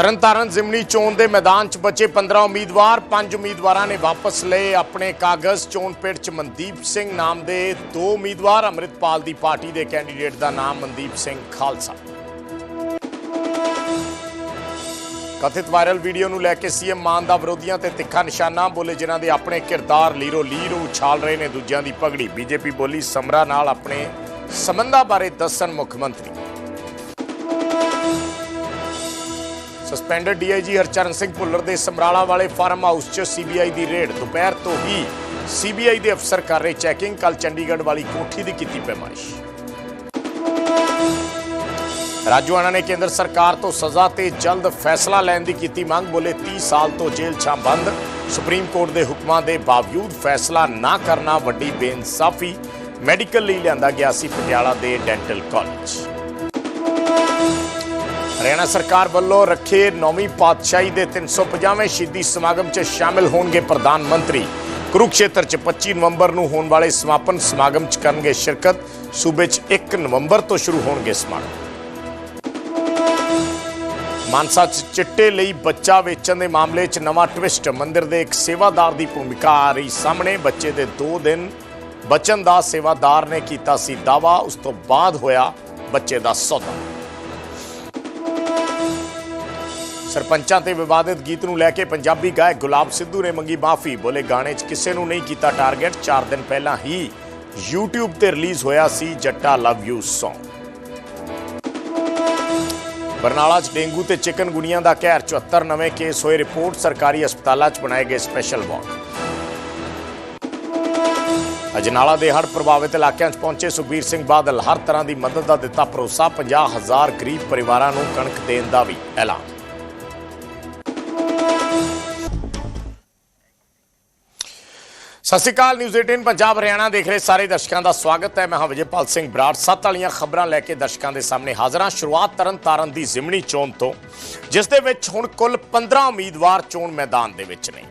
ਤਰਨਤਾਰਨ ਜ਼ਿਮਨੀ ਚੋਣ ਦੇ ਮੈਦਾਨ 'ਚ ਬਚੇ 15 ਉਮੀਦਵਾਰ, ਪੰਜ ਉਮੀਦਵਾਰਾਂ ਨੇ ਵਾਪਸ ਲਏ ਆਪਣੇ ਕਾਗਜ਼। ਚੋਣ ਪਿੰਡ 'ਚ ਮਨਦੀਪ ਸਿੰਘ ਨਾਮ ਦੇ ਦੋ ਉਮੀਦਵਾਰ, ਅੰਮ੍ਰਿਤਪਾਲ ਦੀ ਪਾਰਟੀ ਦੇ ਕੈਂਡੀਡੇਟ ਦਾ ਨਾਮ ਮਨਦੀਪ ਸਿੰਘ ਖਾਲਸਾ। ਕਥਿਤ ਵਾਇਰਲ ਵੀਡੀਓ ਨੂੰ ਲੈ ਕੇ ਸੀਐਮ ਮਾਨ ਦਾ ਵਿਰੋਧੀਆਂ ਤੇ ਤਿੱਖਾ ਨਿਸ਼ਾਨਾ, ਬੋਲੇ ਜਿਨ੍ਹਾਂ ਦੇ ਆਪਣੇ ਕਿਰਦਾਰ ਲੀਰੋ ਲੀਰ ਉਛਾਲ ਰਹੇ ਨੇ, ਦੂਜਿਆਂ ਦੀ ਪਗੜੀ। ਬੀਜੇਪੀ ਬੋਲੀ ਸਮਰਾ ਨਾਲ ਆਪਣੇ ਸੰਬੰਧਾਂ ਬਾਰੇ ਦੱਸਣ ਮੁੱਖ ਮੰਤਰੀ। ਸਸਪੈਂਡਡ ਡੀਆਈਜੀ ਹਰਚਰਨ ਸਿੰਘ ਭੁੱਲਰ ਦੇ ਸਮਰਾਲਾ ਵਾਲੇ ਫਾਰਮ ਹਾਊਸ 'ਚ ਸੀਬੀਆਈ ਦੀ ਰੇਡ ਦੁਪਹਿਰ ਤੋਂ ਹੀ ਸੀਬੀਆਈ ਦੇ ਅਫਸਰ ਕਰ ਰਹੇ ਚੈਕਿੰਗ ਕੱਲ ਚੰਡੀਗੜ੍ਹ ਵਾਲੀ ਕੋਠੀ ਦੀ ਕੀਤੀ ਪੈਮਾਇਸ਼। ਰਾਜੂਆਣਾ ਨੇ ਕੇਂਦਰ ਸਰਕਾਰ ਤੋਂ ਸਜ਼ਾ ਤੇ ਜਲਦ ਫੈਸਲਾ ਲੈਣ ਦੀ ਕੀਤੀ ਮੰਗ, ਬੋਲੇ 30 ਸਾਲ ਤੋਂ ਜੇਲ੍ਹ ਛਾਂ ਬੰਦ। ਸੁਪਰੀਮ ਕੋਰਟ ਦੇ ਹੁਕਮਾਂ ਦੇ ਬਾਵਜੂਦ ਫੈਸਲਾ ਨਾ ਕਰਨਾ ਵੱਡੀ ਬੇਇਨਸਾਫੀ ਮੈਡੀਕਲ ਲਈ ਲਿਆਂਦਾ ਗਿਆ ਸੀ ਪਟਿਆਲਾ ਦੇ ਡੈਂਟਲ ਕਾਲਜ। ਹਰਿਆਣਾ ਸਰਕਾਰ ਵੱਲੋਂ ਰੱਖੇ ਨੌਵੀਂ ਪਾਤਸ਼ਾਹੀ ਦੇ 350ਵੇਂ ਸ਼ਹੀਦੀ ਸਮਾਗਮ 'ਚ ਸ਼ਾਮਿਲ ਹੋਣਗੇ ਪ੍ਰਧਾਨ ਮੰਤਰੀ। ਕੁਰੂਕਸ਼ੇਤਰ 'ਚ 25 ਨਵੰਬਰ ਨੂੰ ਹੋਣ ਵਾਲੇ ਸਮਾਪਨ ਸਮਾਗਮ 'ਚ ਕਰਨਗੇ ਸ਼ਿਰਕਤ। ਸੂਬੇ 'ਚ 1 ਨਵੰਬਰ ਤੋਂ ਸ਼ੁਰੂ ਹੋਣਗੇ ਸਮਾਗਮ। ਮਾਨਸਾ 'ਚ ਚਿੱਟੇ ਲਈ ਬੱਚਾ ਵੇਚਣ ਦੇ ਮਾਮਲੇ 'ਚ ਨਵਾਂ ਟਵਿਸਟ। ਮੰਦਿਰ ਦੇ ਇੱਕ ਸੇਵਾਦਾਰ ਦੀ ਭੂਮਿਕਾ ਆ ਰਹੀ ਸਾਹਮਣੇ। ਬੱਚੇ ਦੇ 2 ਦਿਨ ਬਚਨ ਦਾ ਸੇਵਾਦਾਰ ਨੇ ਕੀਤਾ ਸੀ ਦਾਵਾ ਉਸ ਤੋਂ ਬਾਅਦ ਹੋਇਆ ਬੱਚੇ ਦਾ ਸੌਦਾ। ਸਰਪੰਚਾਂ ਤੇ ਵਿਵਾਦਿਤ ਗੀਤ ਨੂੰ ਲੈ ਕੇ ਪੰਜਾਬੀ ਗਾਇਕ ਗੁਲਾਬ ਸਿੱਧੂ ਨੇ ਮੰਗੀ ਮਾਫੀ। ਬੋਲੇ, ਗਾਣੇ 'ਚ ਕਿਸੇ ਨੂੰ ਨਹੀਂ ਕੀਤਾ ਟਾਰਗੇਟ 4 ਦਿਨ ਪਹਿਲਾਂ ਹੀ YouTube ਤੇ ਰਿਲੀਜ਼ ਹੋਇਆ ਸੀ Jatta love you Song Barnala 'ਚ ਡੇਂਗੂ ਤੇ ਚਿਕਨਗੁਨੀਆ ਦਾ ਕਹਿਰ। 74 ਨਵੇਂ ਕੇਸ ਹੋਏ। ਰਿਪੋਰਟ ਸਰਕਾਰੀ ਹਸਪਤਾਲਾਂ 'ਚ ਬਣਾਏ ਗਏ ਸਪੈਸ਼ਲ ਵਾਰਡ ਅਜਨਾਲਾ ਦੇ ਹੜ੍ਹ ਪ੍ਰਭਾਵਿਤ ਇਲਾਕਿਆਂ 'ਚ ਪਹੁੰਚੇ ਸੁਖਬੀਰ ਸਿੰਘ ਬਾਦਲ। ਹਰ ਤਰ੍ਹਾਂ ਦੀ ਮਦਦ ਦਾ ਦਿੱਤਾ ਭਰੋਸਾ। 50000 ਗਰੀਬ ਪਰਿਵਾਰਾਂ ਨੂੰ ਕਣਕ ਦੇਣ ਦਾ ਵੀ ਐਲਾਨ। ਸਤਿ ਸ਼੍ਰੀ ਅਕਾਲ ਨਿਊਜ਼ 18 ਪੰਜਾਬ, ਹਰਿਆਣਾ ਦੇਖ ਰਹੇ ਸਾਰੇ ਦਰਸ਼ਕਾਂ ਦਾ ਸਵਾਗਤ ਹੈ। ਮੈਂ ਹਾਂ ਵਿਜੇਪਾਲ ਸਿੰਘ ਬਰਾੜ। ਸੱਤ ਵਾਲੀਆਂ ਖਬਰਾਂ ਲੈ ਕੇ ਦਰਸ਼ਕਾਂ ਦੇ ਸਾਹਮਣੇ ਹਾਜ਼ਰ ਹਾਂ। ਸ਼ੁਰੂਆਤ ਤਰਨਤਾਰਨ ਦੀ ਜ਼ਿਮਨੀ ਚੋਣ ਤੋਂ, ਜਿਸ ਦੇ ਵਿੱਚ ਹੁਣ ਕੁੱਲ 15 ਉਮੀਦਵਾਰ ਚੋਣ ਮੈਦਾਨ ਦੇ ਵਿੱਚ ਨੇ।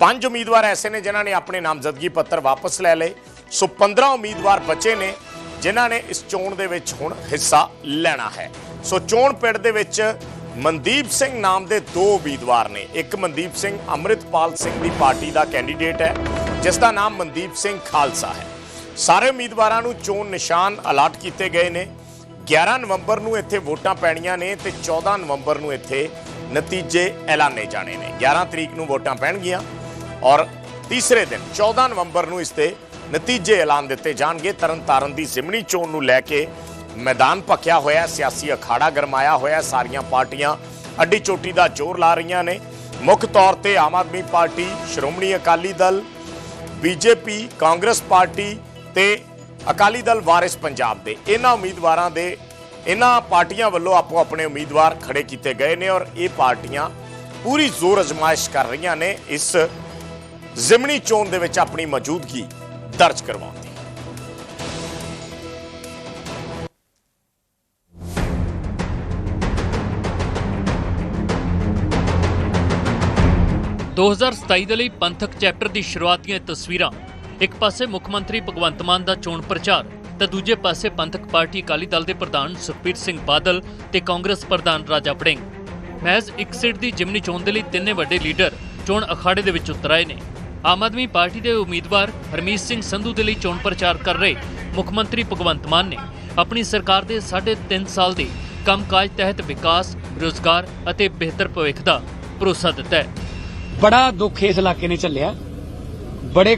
ਪੰਜ ਉਮੀਦਵਾਰ ਐਸੇ ਨੇ ਜਿਨ੍ਹਾਂ ਨੇ ਆਪਣੇ ਨਾਮਜ਼ਦਗੀ ਪੱਤਰ ਵਾਪਸ ਲੈ ਲਏ। ਸੋ 15 ਉਮੀਦਵਾਰ ਬਚੇ ਨੇ, ਜਿਨ੍ਹਾਂ ਨੇ ਇਸ ਚੋਣ ਦੇ ਵਿੱਚ ਹੁਣ ਹਿੱਸਾ ਲੈਣਾ ਹੈ। ਸੋ ਚੋਣ ਪਿੰਡ ਦੇ ਵਿੱਚ ਮਨਦੀਪ ਸਿੰਘ ਨਾਮ ਦੇ ਦੋ ਉਮੀਦਵਾਰ ਨੇ। ਇੱਕ ਮਨਦੀਪ ਸਿੰਘ ਅੰਮ੍ਰਿਤਪਾਲ ਸਿੰਘ ਦੀ ਪਾਰਟੀ ਦਾ ਕੈਂਡੀਡੇਟ ਹੈ। ਜਿਸ ਦਾ ਨਾਮ ਮਨਦੀਪ ਸਿੰਘ ਖਾਲਸਾ ਹੈ। ਸਾਰੇ ਉਮੀਦਵਾਰਾਂ ਨੂੰ ਚੋਣ ਨਿਸ਼ਾਨ ਅਲਾਟ ਕੀਤੇ ਗਏ ਨੇ। 11 ਨਵੰਬਰ ਨੂੰ ਇੱਥੇ ਵੋਟਾਂ ਪੈਣੀਆਂ ਨੇ ਤੇ 14 ਨਵੰਬਰ ਨੂੰ ਇੱਥੇ ਨਤੀਜੇ ਐਲਾਨੇ ਜਾਣੇ ਨੇ। 11 ਤਰੀਕ ਨੂੰ ਵੋਟਾਂ ਪੈਣਗੀਆਂ ਔਰ ਤੀਸਰੇ ਦਿਨ 14 ਨਵੰਬਰ ਨੂੰ ਇਸ ਤੇ ਨਤੀਜੇ ਐਲਾਨ ਦਿੱਤੇ ਜਾਣਗੇ। ਤਰਨਤਾਰਨ ਦੀ ਜ਼ਿਮਨੀ ਚੋਣ ਨੂੰ ਲੈ ਕੇ ਮੈਦਾਨ ਭਖਿਆ ਹੋਇਆ ਸਿਆਸੀ ਅਖਾੜਾ ਗਰਮਾਇਆ ਹੋਇਆ ਸਾਰੀਆਂ ਪਾਰਟੀਆਂ ਅੱਡੀ ਚੋਟੀ ਦਾ ਜ਼ੋਰ ਲਾ ਰਹੀਆਂ ਨੇ। ਮੁੱਖ ਤੌਰ ਤੇ Aam Aadmi party, Shiromani Akali Dal BJP, Congress party ਤੇ ਅਕਾਲੀ ਦਲ ਵਾਰਿਸ ਪੰਜਾਬ ਦੇ। ਇਹਨਾਂ ਉਮੀਦਵਾਰਾਂ ਦੇ, ਇਹਨਾਂ ਪਾਰਟੀਆਂ ਵੱਲੋਂ ਆਪੋ ਆਪਣੇ ਉਮੀਦਵਾਰ ਖੜੇ ਕੀਤੇ ਗਏ ਨੇ ਔਰ ਇਹ ਪਾਰਟੀਆਂ ਪੂਰੀ ਜ਼ੋਰ ਅਜ਼ਮਾਇਸ਼ ਕਰ ਰਹੀਆਂ ਨੇ। ਇਸ ਜ਼ਿਮਨੀ ਚੋਣ ਦੇ ਵਿੱਚ ਆਪਣੀ ਮੌਜੂਦਗੀ ਦਰਜ ਕਰਵਾਉਣ 2027 ਦੇ ਲਈ ਪੰਥਕ ਚੈਪਟਰ ਦੀ ਸ਼ੁਰੂਆਤ ਦੀਆਂ ਤਸਵੀਰਾਂ। ਇੱਕ ਪਾਸੇ ਮੁੱਖ ਮੰਤਰੀ ਭਗਵੰਤ ਮਾਨ ਦਾ ਚੋਣ ਪ੍ਰਚਾਰ ਤਾਂ ਦੂਜੇ ਪਾਸੇ ਪੰਥਕ ਪਾਰਟੀ ਅਕਾਲੀ ਦਲ ਦੇ ਪ੍ਰਧਾਨ ਸੁਖਬੀਰ ਸਿੰਘ ਬਾਦਲ ਤੇ ਕਾਂਗਰਸ ਪ੍ਰਧਾਨ ਰਾਜਾ ਵੜਿੰਗ। ਮਹਿਜ਼ ਇੱਕ ਸੀਟ ਦੀ ਜਿਮਨੀ ਚੋਣ ਦੇ ਲਈ ਤਿੰਨੇ ਵੱਡੇ ਲੀਡਰ ਚੋਣ ਅਖਾੜੇ ਦੇ ਵਿੱਚ ਉਤਰ ਆਏ ਨੇ। ਆਮ ਆਦਮੀ ਪਾਰਟੀ ਦੇ ਉਮੀਦਵਾਰ ਹਰਮੀਤ ਸਿੰਘ ਸੰਧੂ ਦੇ ਲਈ ਚੋਣ ਪ੍ਰਚਾਰ ਕਰ ਰਹੇ ਮੁੱਖ ਮੰਤਰੀ ਭਗਵੰਤ ਮਾਨ ਨੇ। ਆਪਣੀ ਸਰਕਾਰ ਦੇ 3.5 ਸਾਲ ਦੇ ਕੰਮਕਾਜ ਤਹਿਤ ਵਿਕਾਸ, ਰੋਜ਼ਗਾਰ ਅਤੇ ਬਿਹਤਰ ਭਵਿੱਖ ਦਾ ਭਰੋਸਾ ਦਿੱਤਾ ਹੈ। ਬੜਾ ਦੁੱਖ ਇਸ ਇਲਾਕੇ ਨੇ ਝੱਲਿਆ। ਬੜੇ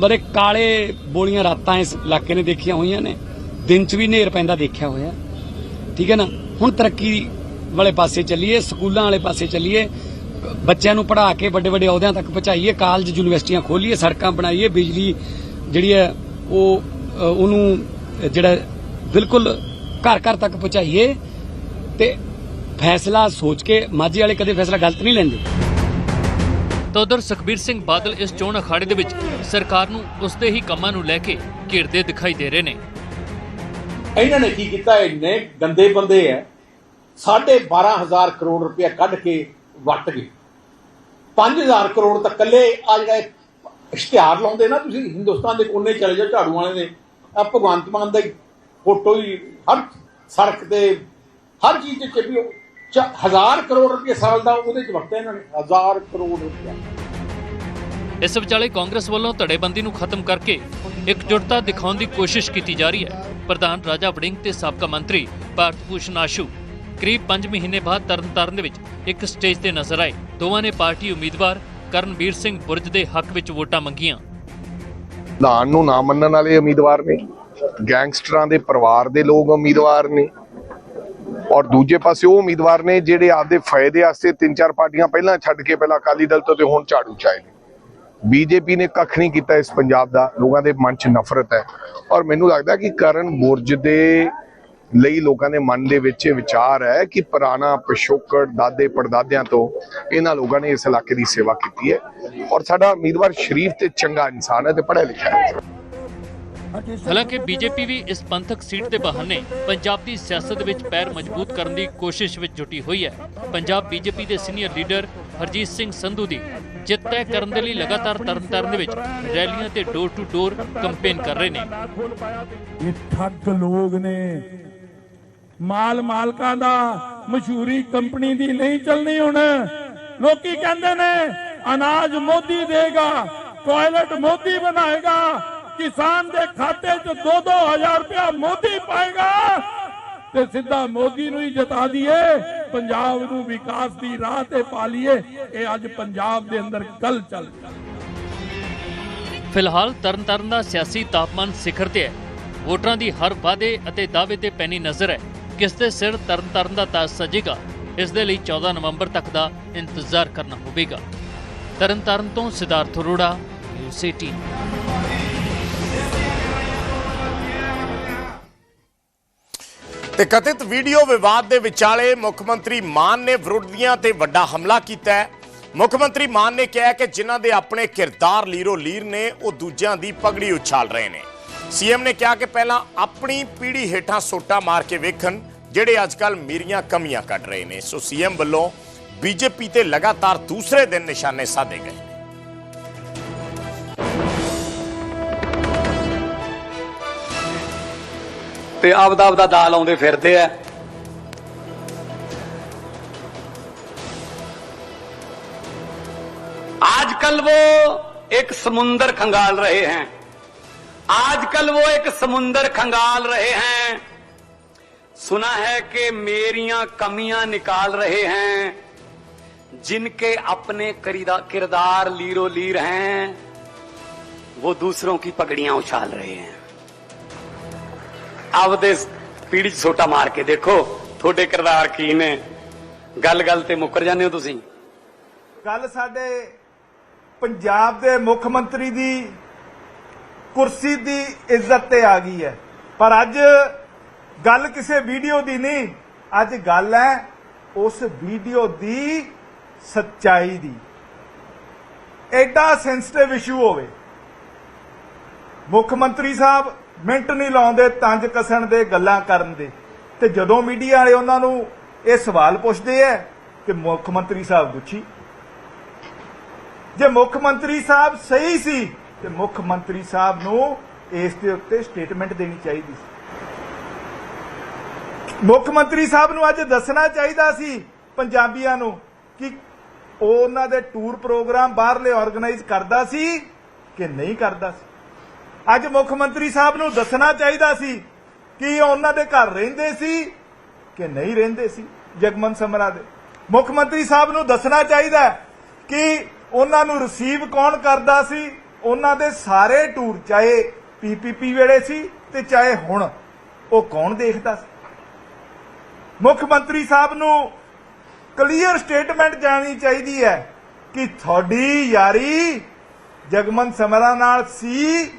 ਬੜੇ ਕਾਲੇ ਬੋਲੀਆਂ ਰਾਤਾਂ ਇਸ ਇਲਾਕੇ ਨੇ ਦੇਖੀਆਂ ਹੋਈਆਂ ਨੇ। ਦਿਨ 'ਚ ਵੀ ਹਨੇਰ ਪੈਂਦਾ ਦੇਖਿਆ ਹੋਇਆ। ਠੀਕ ਹੈ ਨਾ? ਹੁਣ ਤਰੱਕੀ ਵਾਲੇ ਪਾਸੇ ਚੱਲੀਏ, ਸਕੂਲਾਂ ਵਾਲੇ ਪਾਸੇ ਚੱਲੀਏ। ਬੱਚਿਆਂ ਨੂੰ ਪੜ੍ਹਾ ਕੇ ਵੱਡੇ ਵੱਡੇ ਅਹੁਦਿਆਂ ਤੱਕ ਪਹੁੰਚਾਈਏ, ਕਾਲਜ ਯੂਨੀਵਰਸਿਟੀਆਂ ਖੋਲੀਏ, ਸੜਕਾਂ ਬਣਾਈਏ, ਬਿਜਲੀ ਜਿਹੜੀ ਹੈ ਉਹ ਉਹਨੂੰ ਜਿਹੜਾ ਬਿਲਕੁਲ ਘਰ ਘਰ ਤੱਕ ਪਹੁੰਚਾਈਏ ਤੇ ਫੈਸਲਾ ਸੋਚ ਕੇ ਮਾਝੇ ਵਾਲੇ ਕਦੇ ਫੈਸਲਾ ਗਲਤ ਨਹੀਂ ਲੈਂਦੇ। ਤਾਂ ਉਧਰ ਸੁਖਬੀਰ ਸਿੰਘ ਬਾਦਲ ਇਸ ਚੋਣ ਅਖਾੜੇ ਦੇ ਵਿੱਚ ਸਰਕਾਰ ਨੂੰ ਉਸਦੇ ਹੀ ਕੰਮਾਂ ਨੂੰ ਲੈ ਕੇ ਘਿਰਦੇ ਦਿਖਾਈ ਦੇ ਰਹੇ ਨੇ। ਇਹਨਾਂ ਨੇ ਕੀ ਕੀਤਾ? ਇੰਨੇ ਗੰਦੇ ਬੰਦੇ ਐ। ਸਾਢੇ 12000 ਕਰੋੜ ਰੁਪਏ ਕੱਢ ਕੇ ਵਟ ਗਏ। 5000 ਕਰੋੜ ਤਾਂ ਕੱਲੇ ਆ ਜਿਹੜਾ ਇਸ਼ਤਿਹਾਰ ਲਾਉਂਦੇ ਨਾ ਤੁਸੀਂ, ਹਿੰਦੁਸਤਾਨ ਦੇ ਕੋਨੇ ਚਲੇ ਜਾਓ, ਝਾੜੂ ਵਾਲੇ ਦੇ। ਆ ਭਗਵੰਤ ਮਾਨ ਦਾ ਫੋਟੋ ਹੀ ਹਰ ਸੜਕ ਤੇ, ਹਰ ਚੀਜ਼ ਤੇ ਚੱਲੀ 1000 ਕਰੋੜ ਰੁਪਏ ਸਾਲ ਦਾ ਉਹਦੇ ਚ ਵਰਤਿਆ ਇਹਨਾਂ ਨੇ 1000 ਕਰੋੜ ਰੁਪਏ ਇਸ ਵਿਚਾਲੇ ਕਾਂਗਰਸ ਵੱਲੋਂ ਧੜੇਬੰਦੀ ਨੂੰ ਖਤਮ ਕਰਕੇ ਇਕਜੁੱਟਤਾ ਦਿਖਾਉਣ ਦੀ ਕੋਸ਼ਿਸ਼ ਕੀਤੀ ਜਾ ਰਹੀ ਹੈ। ਪ੍ਰਧਾਨ ਰਾਜਾ ਵੜਿੰਗ ਤੇ ਸਾਬਕਾ ਮੰਤਰੀ ਭਾਰਤ ਭੂਸ਼ਣ ਆਸ਼ੂ ਕਰੀਬ 5 ਮਹੀਨੇ ਬਾਅਦ ਤਰਨਤਾਰਨ ਦੇ ਵਿੱਚ ਇੱਕ ਸਟੇਜ ਤੇ ਨਜ਼ਰ ਆਏ। ਦੋਵਾਂ ਨੇ ਪਾਰਟੀ ਉਮੀਦਵਾਰ ਕਰਨਵੀਰ ਸਿੰਘ ਬੁਰਜ ਦੇ ਹੱਕ ਵਿੱਚ ਵੋਟਾਂ ਮੰਗੀਆਂ। ਸੰਵਿਧਾਨ ਨੂੰ ਨਾ ਮੰਨਣ ਵਾਲੇ ਉਮੀਦਵਾਰ ਨੇ ਗੈਂਗਸਟਰਾਂ ਦੇ ਪਰਿਵਾਰ ਦੇ ਲੋਕ ਉਮੀਦਵਾਰ ਨੇ ਔਰ ਦੂਜੇ ਪਾਸੇ ਉਹ ਉਮੀਦਵਾਰ ਨੇ ਜਿਹੜੇ ਆਪਦੇ ਫਾਇਦੇ ਵਾਸਤੇ ਤਿੰਨ ਚਾਰ ਪਾਰਟੀਆਂ ਪਹਿਲਾਂ ਛੱਡ ਕੇ ਪਹਿਲਾਂ ਅਕਾਲੀ ਦਲ ਤੋਂ ਤੇ ਹੁਣ ਝਾੜੂ ਚਾਏ ਨੇ। ਬੀਜੇਪੀ ਨੇ ਕੱਖ ਨਹੀਂ ਕੀਤਾ ਇਸ ਪੰਜਾਬ ਦਾ। ਲੋਕਾਂ ਦੇ ਮਨ 'ਚ ਨਫ਼ਰਤ ਹੈ। ਔਰ ਮੈਨੂੰ ਲੱਗਦਾ ਕਿ ਕਰਨ ਬੁਰਜ ਦੇ ਲਈ ਲੋਕਾਂ ਦੇ ਮਨ ਦੇ ਵਿੱਚ ਇਹ ਵਿਚਾਰ ਹੈ ਕਿ ਪੁਰਾਣਾ ਪਿਛੋਕੜ ਦਾਦੇ ਪੜਦਾਦਿਆਂ ਤੋਂ ਇਹਨਾਂ ਲੋਕਾਂ ਨੇ ਇਸ ਇਲਾਕੇ ਦੀ ਸੇਵਾ ਕੀਤੀ ਹੈ। ਔਰ ਸਾਡਾ ਉਮੀਦਵਾਰ ਸ਼ਰੀਫ ਤੇ ਚੰਗਾ ਇਨਸਾਨ ਹੈ ਤੇ ਪੜ੍ਹਿਆ ਲਿਖਿਆ ਹੈ। ਹਾਲਾਂਕਿ ਬੀਜੇਪੀ ਵੀ ਇਸ ਪੰਥਕ ਸੀਟ ਦੇ ਬਹਾਨੇ ਪੰਜਾਬ ਦੀ ਸਿਆਸਤ ਵਿੱਚ ਪੈਰ ਮਜ਼ਬੂਤ ਕਰਨ ਦੀ ਕੋਸ਼ਿਸ਼ ਵਿੱਚ ਜੁਟੀ ਹੋਈ ਹੈ। ਪੰਜਾਬ ਬੀਜੇਪੀ ਦੇ ਸੀਨੀਅਰ ਲੀਡਰ ਹਰਜੀਤ ਸਿੰਘ ਸੰਧੂ ਦੀ ਜਿੱਤ ਤੈਅ ਕਰਨ ਦੇ ਲਈ ਲਗਾਤਾਰ ਤਰਨਤਾਰਨ ਦੇ ਵਿੱਚ ਰੈਲੀਆਂ ਤੇ ਡੋਰ ਟੂ ਡੋਰ ਕੈਂਪੇਨ ਕਰ ਰਹੇ ਨੇ। ਇਹ ਠੱਗ ਲੋਕ ਨੇ। ਮਾਲ ਮਾਲਕਾਂ ਦਾ ਮਸ਼ਹੂਰੀ ਕੰਪਨੀ ਦੀ ਨਹੀਂ ਚੱਲਣੀ ਹੁਣ। ਲੋਕੀ ਕਹਿੰਦੇ ਨੇ, ਅਨਾਜ ਮੋਦੀ ਦੇਗਾ, ਟਾਇਲਟ ਮੋਦੀ ਬਣਾਏਗਾ ਕਿਸਾਨ ਦੇ ਖਾਤੇ 'ਚ 2-2000 ਰੁਪਇਆ ਮੋਦੀ ਪਾਏਗਾ ਤੇ ਸਿੱਧਾ ਮੋਦੀ ਨੂੰ ਹੀ ਜਿਤਾ ਦਈਏ, ਪੰਜਾਬ ਨੂੰ ਵਿਕਾਸ ਦੀ ਰਾਹ ਤੇ ਪਾ ਲਈਏ। ਇਹ ਅੱਜ ਪੰਜਾਬ ਦੇ ਅੰਦਰ ਗੱਲ ਚੱਲ ਫਿਲਹਾਲ ਤਰਨਤਾਰਨ ਦਾ ਸਿਆਸੀ ਤਾਪਮਾਨ ਸਿਖਰ ਤੇ ਹੈ। ਵੋਟਰਾਂ ਦੀ ਹਰ ਵਾਅਦੇ ਅਤੇ ਦਾਅਵੇ ਤੇ ਪੈਣੀ ਨਜ਼ਰ ਹੈ। ਕਿਸ ਦੇ ਸਿਰ ਤਰਨਤਾਰਨ ਦਾ ਤਾਜ ਸਜੇਗਾ, ਇਸ ਦੇ ਲਈ 14 ਨਵੰਬਰ ਤੱਕ ਦਾ ਇੰਤਜ਼ਾਰ ਕਰਨਾ ਹੋਵੇਗਾ। ਤਰਨਤਾਰਨ ਤੋਂ ਸਿਧਾਰਥ ਅਰੋੜਾ, ਨਿਊਜ਼ ਤੇ ਕਥਿਤ ਵੀਡੀਓ ਵਿਵਾਦ ਦੇ ਵਿਚਾਲੇ ਮੁੱਖ ਮੰਤਰੀ ਮਾਨ ਨੇ ਵਿਰੋਧੀਆਂ ਤੇ ਵੱਡਾ ਹਮਲਾ ਕੀਤਾ ਹੈ। ਮੁੱਖ ਮੰਤਰੀ ਮਾਨ ਨੇ ਕਿਹਾ ਕਿ ਜਿਨ੍ਹਾਂ ਦੇ ਆਪਣੇ ਕਿਰਦਾਰ ਲੀਰੋ ਲੀਰ ਨੇ, ਉਹ ਦੂਜਿਆਂ ਦੀ ਪਗੜੀ ਉਛਾਲ ਰਹੇ ਨੇ। ਸੀਐਮ ਨੇ ਕਿਹਾ ਕਿ ਪਹਿਲਾਂ ਆਪਣੀ ਪੀੜੀ ਹੇਠਾਂ ਸੋਟਾ ਮਾਰ ਕੇ ਵੇਖਣ, ਜਿਹੜੇ ਅੱਜਕੱਲ ਮੇਰੀਆਂ ਕਮੀਆਂ ਕੱਢ ਰਹੇ ਨੇ। ਸੋ ਸੀਐਮ ਵੱਲੋਂ ਬੀਜੇਪੀ ਤੇ ਲਗਾਤਾਰ ਦੂਸਰੇ ਦਿਨ ਨਿਸ਼ਾਨੇ ਸਾਧੇ ਗਏ। ਤੇ ਆਪਦਾ ਆਪਦਾ ਦਾ ਲਾਉਂਦੇ ਫਿਰਦੇ ਆ आजकल वो एक समुंदर खंगाल रहे हैं आजकल वो एक समुंदर खंगाल रहे हैं सुना है कि मेरियां कमियां निकाल रहे हैं जिनके अपने करीदा- किरदार लीरो लीर हैं वो दूसरों की पगड़ियां उछाल रहे हैं ਆਪਦੇ ਪੀੜੀ 'ਚ ਸੋਟਾ ਮਾਰ ਕੇ ਦੇਖੋ, ਤੁਹਾਡੇ ਕਿਰਦਾਰ ਕੀ ਨੇ? ਗੱਲ ਗੱਲ ਤੇ ਮੁੱਕਰ ਜਾਂਦੇ ਹੋ ਤੁਸੀਂ? ਗੱਲ ਸਾਡੇ ਪੰਜਾਬ ਦੇ ਮੁੱਖ ਮੰਤਰੀ ਦੀ ਕੁਰਸੀ ਦੀ ਇੱਜ਼ਤ ਤੇ ਆ ਗਈ ਹੈ। ਪਰ ਅੱਜ ਗੱਲ ਕਿਸੇ ਵੀਡੀਓ ਦੀ ਨਹੀਂ, ਅੱਜ ਗੱਲ ਹੈ ਉਸ ਵੀਡੀਓ ਦੀ ਸੱਚਾਈ ਦੀ। ਐਡਾ ਸੈਂਸਿਟਿਵ ਇਸ਼ੂ ਹੋਵੇ। ਮੁੱਖ ਮੰਤਰੀ ਸਾਹਿਬ ਮਿੰਟ ਨਹੀਂ ਲਾਉਂਦੇ ਤੰਜ ਕਸਣ ਦੇ ਗੱਲਾਂ ਕਰਨ ਦੇ। ਤੇ ਜਦੋਂ ਮੀਡੀਆ ਵਾਲੇ ਉਹਨਾਂ ਨੂੰ ਇਹ ਸਵਾਲ ਪੁੱਛਦੇ ਐ ਤੇ ਮੁੱਖ ਮੰਤਰੀ ਸਾਹਿਬ ਦੁੱਖੀ ਜੇ ਮੁੱਖ ਮੰਤਰੀ ਸਾਹਿਬ ਸਹੀ ਸੀ, ਤੇ ਮੁੱਖ ਮੰਤਰੀ ਸਾਹਿਬ ਨੂੰ ਇਸ ਦੇ ਉੱਤੇ ਸਟੇਟਮੈਂਟ ਦੇਣੀ ਚਾਹੀਦੀ ਸੀ। ਮੁੱਖ ਮੰਤਰੀ ਸਾਹਿਬ ਨੂੰ ਅੱਜ ਦੱਸਣਾ ਚਾਹੀਦਾ ਸੀ ਪੰਜਾਬੀਆਂ ਨੂੰ ਕਿ ਉਹ ਉਹਨਾਂ ਦੇ ਟੂਰ ਪ੍ਰੋਗਰਾਮ ਬਾਹਰਲੇ ਆਰਗੇਨਾਈਜ਼ ਕਰਦਾ ਸੀ ਕਿ ਨਹੀਂ ਕਰਦਾ ਸੀ। ਅੱਜ ਮੁੱਖ ਮੰਤਰੀ ਸਾਹਿਬ ਨੂੰ ਦੱਸਣਾ ਚਾਹੀਦਾ ਸੀ ਕਿ ਉਹਨਾਂ ਦੇ ਘਰ ਰਹਿੰਦੇ ਸੀ ਕਿ ਨਹੀਂ ਰਹਿੰਦੇ ਸੀ ਜਗਮਨ ਸਮਰਾ ਦੇ। ਮੁੱਖ ਮੰਤਰੀ ਸਾਹਿਬ ਨੂੰ ਦੱਸਣਾ ਚਾਹੀਦਾ ਕਿ ਉਹਨਾਂ ਨੂੰ ਰਿਸੀਵ ਕੌਣ ਕਰਦਾ ਸੀ? ਉਹਨਾਂ ਦੇ ਸਾਰੇ ਟੂਰ ਚਾਹੇ ਪੀਪੀਪੀ ਵੇਲੇ ਸੀ ਤੇ ਚਾਹੇ ਹੁਣ, ਉਹ ਕੌਣ ਦੇਖਦਾ ਸੀ? ਮੁੱਖ ਮੰਤਰੀ ਸਾਹਿਬ ਨੂੰ ਕਲੀਅਰ ਸਟੇਟਮੈਂਟ ਜਾਣੀ ਚਾਹੀਦੀ ਹੈ ਕਿ ਤੁਹਾਡੀ ਯਾਰੀ ਜਗਮਨ ਸਮਰਾ ਨਾਲ ਸੀ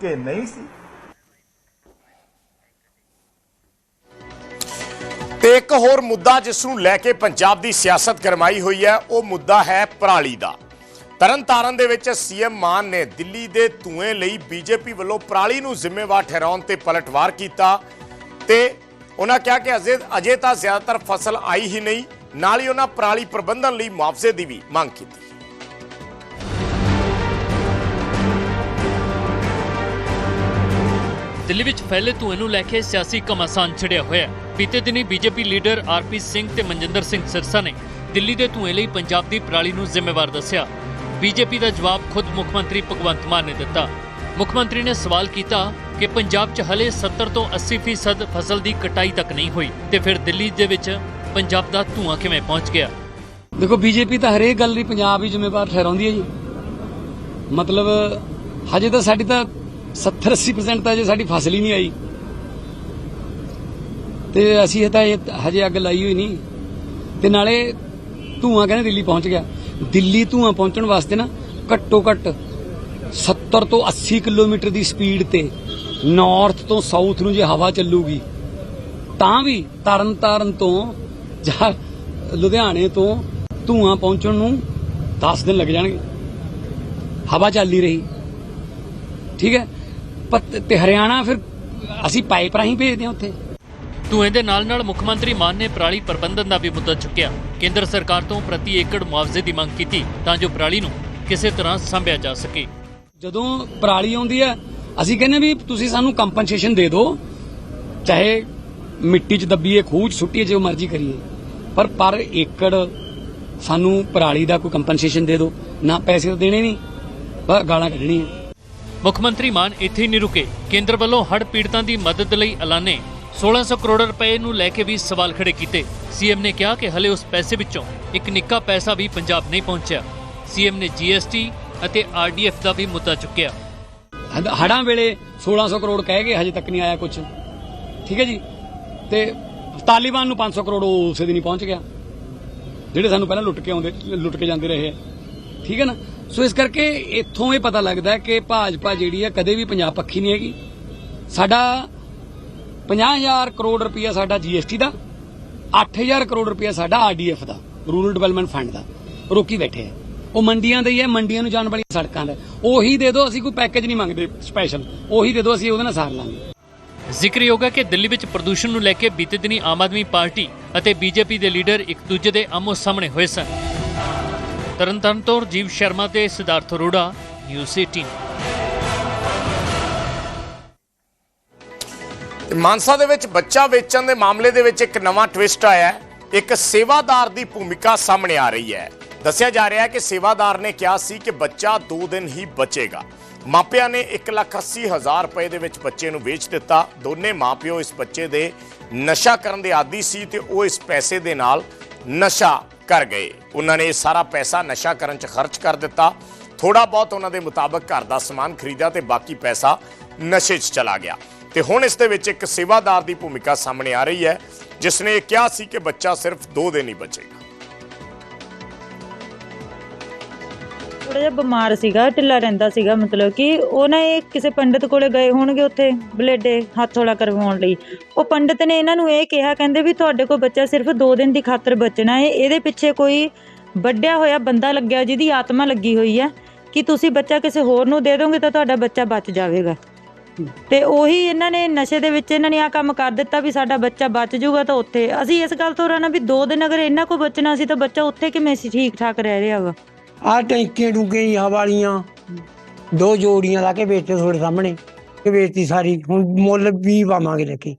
ਕਿ ਨਹੀਂ ਸੀ। ਤੇ ਇੱਕ ਹੋਰ ਮੁੱਦਾ ਜਿਸ ਨੂੰ ਲੈ ਕੇ ਪੰਜਾਬ ਦੀ ਸਿਆਸਤ ਗਰਮਾਈ ਹੋਈ ਹੈ, ਉਹ ਮੁੱਦਾ ਹੈ ਪਰਾਲੀ ਦਾ। ਤਰਨਤਾਰਨ ਦੇ ਵਿੱਚ ਸੀਐਮ ਮਾਨ ਨੇ ਦਿੱਲੀ ਦੇ ਧੂਏ ਲਈ ਬੀਜੇਪੀ ਵੱਲੋਂ ਪਰਾਲੀ ਨੂੰ ਜ਼ਿੰਮੇਵਾਰ ਠਹਿਰਾਉਣ ਤੇ ਪਲਟਵਾਰ ਕੀਤਾ ਤੇ ਉਹਨਾਂ ਕਿਹਾ ਕਿ ਅਜੇ ਅਜੇ ਤਾਂ ਜ਼ਿਆਦਾਤਰ ਫਸਲ ਆਈ ਹੀ ਨਹੀਂ, ਨਾਲ ਹੀ ਉਹਨਾਂ ਪਰਾਲੀ ਪ੍ਰਬੰਧਨ ਲਈ ਮੁਆਵਜ਼ੇ ਦੀ ਵੀ ਮੰਗ ਕੀਤੀ। ਦਿੱਲੀ ਵਿੱਚ ਫੈਲੇ ਧੂਏ ਨੂੰ ਲੈ ਕੇ ਸਿਆਸੀ ਘਮਾਸਾਨ ਛਿੜਿਆ ਹੋਇਆ ਹੈ। ਬੀਤੇ ਦਿਨੀ ਬੀਜੇਪੀ ਲੀਡਰ ਆਰਪੀ ਸਿੰਘ ਤੇ ਮਨਜਿੰਦਰ ਸਿੰਘ ਸਿਰਸਾ ਨੇ ਦਿੱਲੀ ਦੇ ਧੂਏ ਲਈ ਪੰਜਾਬ ਦੀ ਪਰਾਲੀ ਨੂੰ ਜ਼ਿੰਮੇਵਾਰ ਦੱਸਿਆ। ਬੀਜੇਪੀ ਦਾ ਜਵਾਬ ਖੁਦ ਮੁੱਖ ਮੰਤਰੀ ਭਗਵੰਤ ਮਾਨ ਨੇ ਦਿੱਤਾ। ਮੁੱਖ ਮੰਤਰੀ ਨੇ ਸਵਾਲ ਕੀਤਾ ਕਿ ਪੰਜਾਬ 'ਚ ਹਲੇ 70 ਤੋਂ 80% ਫਸਲ ਦੀ ਕਟਾਈ ਤੱਕ ਨਹੀਂ ਹੋਈ ਤੇ ਫਿਰ ਦਿੱਲੀ ਦੇ ਵਿੱਚ ਪੰਜਾਬ ਦਾ ਧੂਆਂ ਕਿਵੇਂ ਪਹੁੰਚ ਗਿਆ? ਦੇਖੋ, ਬੀਜੇਪੀ ਤਾਂ ਹਰੇਕ ਗੱਲ ਲਈ ਪੰਜਾਬ ਹੀ ਜ਼ਿੰਮੇਵਾਰ ਠਹਿਰਾਉਂਦੀ ਹੈ ਜੀ। ਮਤਲਬ, ਹਜੇ ਤਾਂ ਸਾਡੀ ਤਾਂ 70 80% ਤਾਂ ਜੇ ਸਾਡੀ ਫਸਲ ਹੀ ਨਹੀਂ ਆਈ। ਤੇ ਅਸੀਂ ਤਾਂ ਇਹ ਹਜੇ ਅੱਗ ਲਾਈ ਹੋਈ ਨਹੀਂ। ਤੇ ਨਾਲੇ ਧੂਆਂ ਕਹਿੰਦੇ ਦਿੱਲੀ ਪਹੁੰਚ ਗਿਆ। ਦਿੱਲੀ ਧੂਆਂ ਪਹੁੰਚਣ ਵਾਸਤੇ ਨਾ ਘੱਟੋ ਘੱਟ 70 ਤੋਂ 80 ਕਿਲੋਮੀਟਰ ਦੀ ਸਪੀਡ ਤੇ ਨਾਰਥ ਤੋਂ ਸਾਊਥ ਨੂੰ ਜੇ ਹਵਾ ਚੱਲੂਗੀ, ਤਾਂ ਵੀ ਤਰਨ ਤਾਰਨ ਤੋਂ ਜਾਂ ਲੁਧਿਆਣੇ ਤੋਂ ਧੂਆਂ ਪਹੁੰਚਣ ਨੂੰ 10 ਦਿਨ ਲੱਗ ਜਾਣਗੇ। ਹਵਾ ਚੱਲ ਨਹੀਂ ਰਹੀ। ਠੀਕ ਹੈ? ਤੇ ਹਰਿਆਣਾ ਫਿਰ ਅਸੀਂ ਪਾਈਪ ਰਾਹੀਂ ਭੇਜਦੇ ਹਾਂ ਉੱਥੇ। ਧੂਏ ਦੇ ਨਾਲ ਨਾਲ ਮੁੱਖ ਮੰਤਰੀ ਮਾਨ ਨੇ ਪਰਾਲੀ ਪ੍ਰਬੰਧਨ ਦਾ ਵੀ ਮੁੱਦਾ ਚੁੱਕਿਆ। ਕੇਂਦਰ ਸਰਕਾਰ ਤੋਂ ਪ੍ਰਤੀ ਏਕੜ ਮੁਆਵਜ਼ੇ ਦੀ ਮੰਗ ਕੀਤੀ ਤਾਂ ਜੋ ਪਰਾਲੀ ਨੂੰ ਕਿਸੇ ਤਰ੍ਹਾਂ ਸੰਭਿਆ ਜਾ ਸਕੇ। ਜਦੋਂ ਪਰਾਲੀ ਆਉਂਦੀ ਹੈ ਅਸੀਂ ਕਹਿੰਦੇ ਵੀ ਤੁਸੀਂ ਸਾਨੂੰ ਕੰਪਨਸੇਸ਼ਨ ਦੇ ਦਿਓ। ਚਾਹੇ ਮਿੱਟੀ 'ਚ ਦੱਬੀਏ ਖੂਹ 'ਚ ਸੁੱਟੀਏ ਜੋ ਮਰਜ਼ੀ ਕਰੀਏ। ਪਰ ਪਰ ਏਕੜ ਸਾਨੂੰ ਪਰਾਲੀ ਦਾ ਕੋਈ ਕੰਪਨਸੇਸ਼ਨ ਦੇ ਦਿਓ। ਨਾ ਪੈਸੇ ਤਾਂ ਦੇਣੇ ਨਹੀਂ ਬਸ ਗਾਲਾਂ ਕੱਢਣੀਆਂ। ਮੁੱਖ ਮੰਤਰੀ ਮਾਨ ਇੱਥੇ ਨਹੀਂ ਰੁਕੇ। ਕੇਂਦਰ ਵੱਲੋਂ ਹੜ੍ਹ ਪੀੜਤਾਂ ਦੀ ਮਦਦ ਲਈ ਐਲਾਨੇ 1600 ਕਰੋੜ ਰੁਪਏ ਨੂੰ ਲੈ ਕੇ ਵੀ ਸਵਾਲ ਖੜੇ ਕੀਤੇ। ਸੀਐਮ ਨੇ ਕਿਹਾ ਕਿ ਹਲੇ ਉਸ ਪੈਸੇ ਵਿੱਚੋਂ ਇੱਕ ਨਿੱਕਾ ਪੈਸਾ ਵੀ ਪੰਜਾਬ ਨਹੀਂ ਪਹੁੰਚਿਆ। ਸੀਐਮ ਨੇ ਜੀਐਸਟੀ ਅਤੇ ਆਰਡੀਐਫ ਦਾ ਵੀ ਮੁੱਦਾ ਚੁੱਕਿਆ। ਹੜ- ਵੇਲੇ 1600 ਕਰੋੜ ਕਹਿ ਗਏ, ਹਜੇ ਤੱਕ ਨਹੀਂ ਆਇਆ ਕੁਝ ਠੀਕ ਹੈ ਜੀ? ਤੇ ਤਾਲਿਬਾਨ ਨੂੰ 500 ਕਰੋੜ ਉਸੇ ਦਿਨ ਹੀ ਪਹੁੰਚ ਗਿਆ। ਜਿਹੜੇ ਸਾਨੂੰ ਪਹਿਲਾਂ ਲੁੱਟ ਕੇ ਆਉਂਦੇ ਲੁੱਟ ਕੇ ਜਾਂਦੇ ਰਹੇ ਠੀਕ ਹੈ ਨਾ? ਸੋ ਇਸ ਕਰਕੇ ਇੱਥੋਂ ਇਹ ਪਤਾ ਲੱਗਦਾ ਕਿ ਭਾਜਪਾ ਜਿਹੜੀ ਹੈ ਕਦੇ ਵੀ ਪੰਜਾਬ ਪੱਖੀ ਨਹੀਂ ਹੈਗੀ। ਸਾਡਾ 50000 ਕਰੋੜ ਰੁਪਇਆ ਸਾਡਾ ਜੀਐਸਟੀ ਦਾ 8000 ਕਰੋੜ ਰੁਪਇਆ ਸਾਡਾ ਆਰਡੀਐਫ ਦਾ ਰੂਰਲ ਡਿਵੈਲਪਮੈਂਟ ਫੰਡ ਦਾ। ਰੋਕੀ ਬੈਠੇ ਆ। ਉਹ ਮੰਡੀਆਂ ਦੇ ਹੀ ਹੈ ਮੰਡੀਆਂ ਨੂੰ ਜਾਣ ਵਾਲੀਆਂ ਸੜਕਾਂ ਦਾ। ਉਹੀ ਦੇ ਦਿਓ, ਅਸੀਂ ਕੋਈ ਪੈਕੇਜ ਨਹੀਂ ਮੰਗਦੇ ਸਪੈਸ਼ਲ ਉਹੀ ਦੇ ਦਿਓ, ਅਸੀਂ ਉਹਦੇ ਨਾਲ ਸਾਰ ਲਾਂਗੇ। ਜ਼ਿਕਰਯੋਗ ਹੈ ਕਿ ਦਿੱਲੀ ਵਿੱਚ ਪ੍ਰਦੂਸ਼ਣ ਨੂੰ ਲੈ ਕੇ ਬੀਤੇ ਦਿਨੀ ਆਮ ਆਦਮੀ ਪਾਰਟੀ ਅਤੇ ਬੀਜੇਪੀ ਦੇ ਲੀਡਰ ਇੱਕ ਦੂਜੇ ਦੇ ਆਮੋ ਸਾਹਮਣੇ ਹੋਏ ਸਨ। ਤਰਨਤਾਰਨ ਤੋਂ ਜੀਵ ਸ਼ਰਮਾ ਤੇ ਸਿਧਾਰਥ ਅਰੋੜਾ ਨਿਊਜ਼ 18 ਮਾਨਸਾ ਦੇ ਵਿੱਚ ਬੱਚਾ ਵੇਚਣ ਦੇ ਮਾਮਲੇ ਦੇ ਵਿੱਚ ਇੱਕ ਨਵਾਂ ਟਵਿਸਟ ਆਇਆ ਇੱਕ ਸੇਵਾਦਾਰ ਦੀ ਭੂਮਿਕਾ ਸਾਹਮਣੇ ਆ ਰਹੀ ਹੈ। ਦੱਸਿਆ ਜਾ ਰਿਹਾ ਹੈ ਕਿ ਸੇਵਾਦਾਰ ਨੇ ਕਿਹਾ ਸੀ ਕਿ ਬੱਚਾ 2 ਦਿਨ ਹੀ ਬਚੇਗਾ। ਮਾਪਿਆਂ ਨੇ 1,80,000 ਰੁਪਏ ਦੇ ਵਿੱਚ ਬੱਚੇ ਨੂੰ ਵੇਚ ਦਿੱਤਾ। ਦੋਨੇ ਮਾਪਿਓ ਇਸ ਬੱਚੇ ਦੇ ਨਸ਼ਾ ਕਰਨ ਦੇ ਆਦੀ ਸੀ ਤੇ ਉਹ ਇਸ ਪੈਸੇ ਦੇ ਨਾਲ ਨਸ਼ਾ ਘਰ ਗਏ। ਉਹਨਾਂ ਨੇ ਇਹ ਸਾਰਾ ਪੈਸਾ ਨਸ਼ਾ ਕਰਨ 'ਚ ਖਰਚ ਕਰ ਦਿੱਤਾ। ਥੋੜਾ ਬਹੁਤ ਉਹਨਾਂ ਦੇ ਮੁਤਾਬਕ ਘਰ ਦਾ ਸਮਾਨ ਖਰੀਦਿਆ ਤੇ ਬਾਕੀ ਪੈਸਾ ਨਸ਼ੇ 'ਚ ਚਲਾ ਗਿਆ। ਤੇ ਹੁਣ ਇਸ ਦੇ ਵਿੱਚ ਇੱਕ ਸੇਵਾਦਾਰ ਦੀ ਭੂਮਿਕਾ ਸਾਹਮਣੇ ਆ ਰਹੀ ਹੈ, ਜਿਸ ਨੇ ਇਹ ਕਿਹਾ ਸੀ ਕਿ ਬੱਚਾ ਸਿਰਫ 2 ਦਿਨ ਹੀ ਬਚੇਗਾ। ਥੋੜਾ ਜਿਹਾ ਬਿਮਾਰ ਸੀਗਾ, ਢਿੱਲਾ ਰਹਿੰਦਾ ਸੀਗਾ, ਮਤਲਬ ਕਿ ਉਹ ਨਾ ਇਹ ਕਿਸੇ ਪੰਡਿਤ ਕੋਲੇ ਗਏ ਹੋਣਗੇ ਉੱਥੇ, ਬਲੇਡੇ ਹੱਥ ਕਰਵਾਉਣ ਲਈ। ਉਹ ਪੰਡਿਤ ਨੇ ਇਹਨਾਂ ਨੂੰ ਇਹ ਕਿਹਾ, ਕਹਿੰਦੇ ਵੀ ਤੁਹਾਡੇ ਕੋਲ ਬੱਚਾ ਸਿਰਫ 2 ਦਿਨ ਦੀ ਖਾਤਰ ਬਚਣਾ ਹੈ ਇਹਦੇ ਪਿੱਛੇ ਕੋਈ ਵੱਡਿਆ ਹੋਇਆ ਬੰਦਾ ਲੱਗਿਆ ਜਿਹਦੀ ਆਤਮਾ ਲੱਗੀ ਹੋਈ ਹੈ ਕਿ ਤੁਸੀਂ ਬੱਚਾ ਕਿਸੇ ਹੋਰ ਨੂੰ ਦੇ ਦੋਗੇ ਤਾਂ ਤੁਹਾਡਾ ਬੱਚਾ ਬਚ ਜਾਵੇਗਾ। ਤੇ ਉਹੀ ਇਹਨਾਂ ਨੇ ਨਸ਼ੇ ਦੇ ਵਿੱਚ ਇਹਨਾਂ ਨੇ ਆ ਕੰਮ ਕਰ ਦਿੱਤਾ ਵੀ ਸਾਡਾ ਬੱਚਾ ਬਚ ਜਾਊਗਾ ਤਾਂ ਉੱਥੇ। ਅਸੀਂ ਇਸ ਗੱਲ ਤੋਂ ਰਹਿਣਾ ਵੀ 2 ਦਿਨ ਅਗਰ ਇਹਨਾਂ ਕੋ ਬਚਣਾ ਸੀ ਤਾਂ ਬੱਚਾ ਉੱਥੇ ਕਿਵੇਂ ਸੀ ਠੀਕ ਠਾਕ ਰਹਿ ਰਿਹਾ ਵਾ? ਆ ਟੈਂਕੀਆਂ ਡੂੰਗੇ ਹੀ ਵਾਲੀਆਂ ਦੋ ਜੋੜੀਆਂ ਲਾ ਕੇ ਵੇਚੋ ਤੁਹਾਡੇ ਸਾਹਮਣੇ ਕਿ ਵੇਚਤੀ ਸਾਰੀ। ਹੁਣ ਮੁੱਲ ਵੀ ਪਾਵਾਂਗੇ ਲੱਕੀ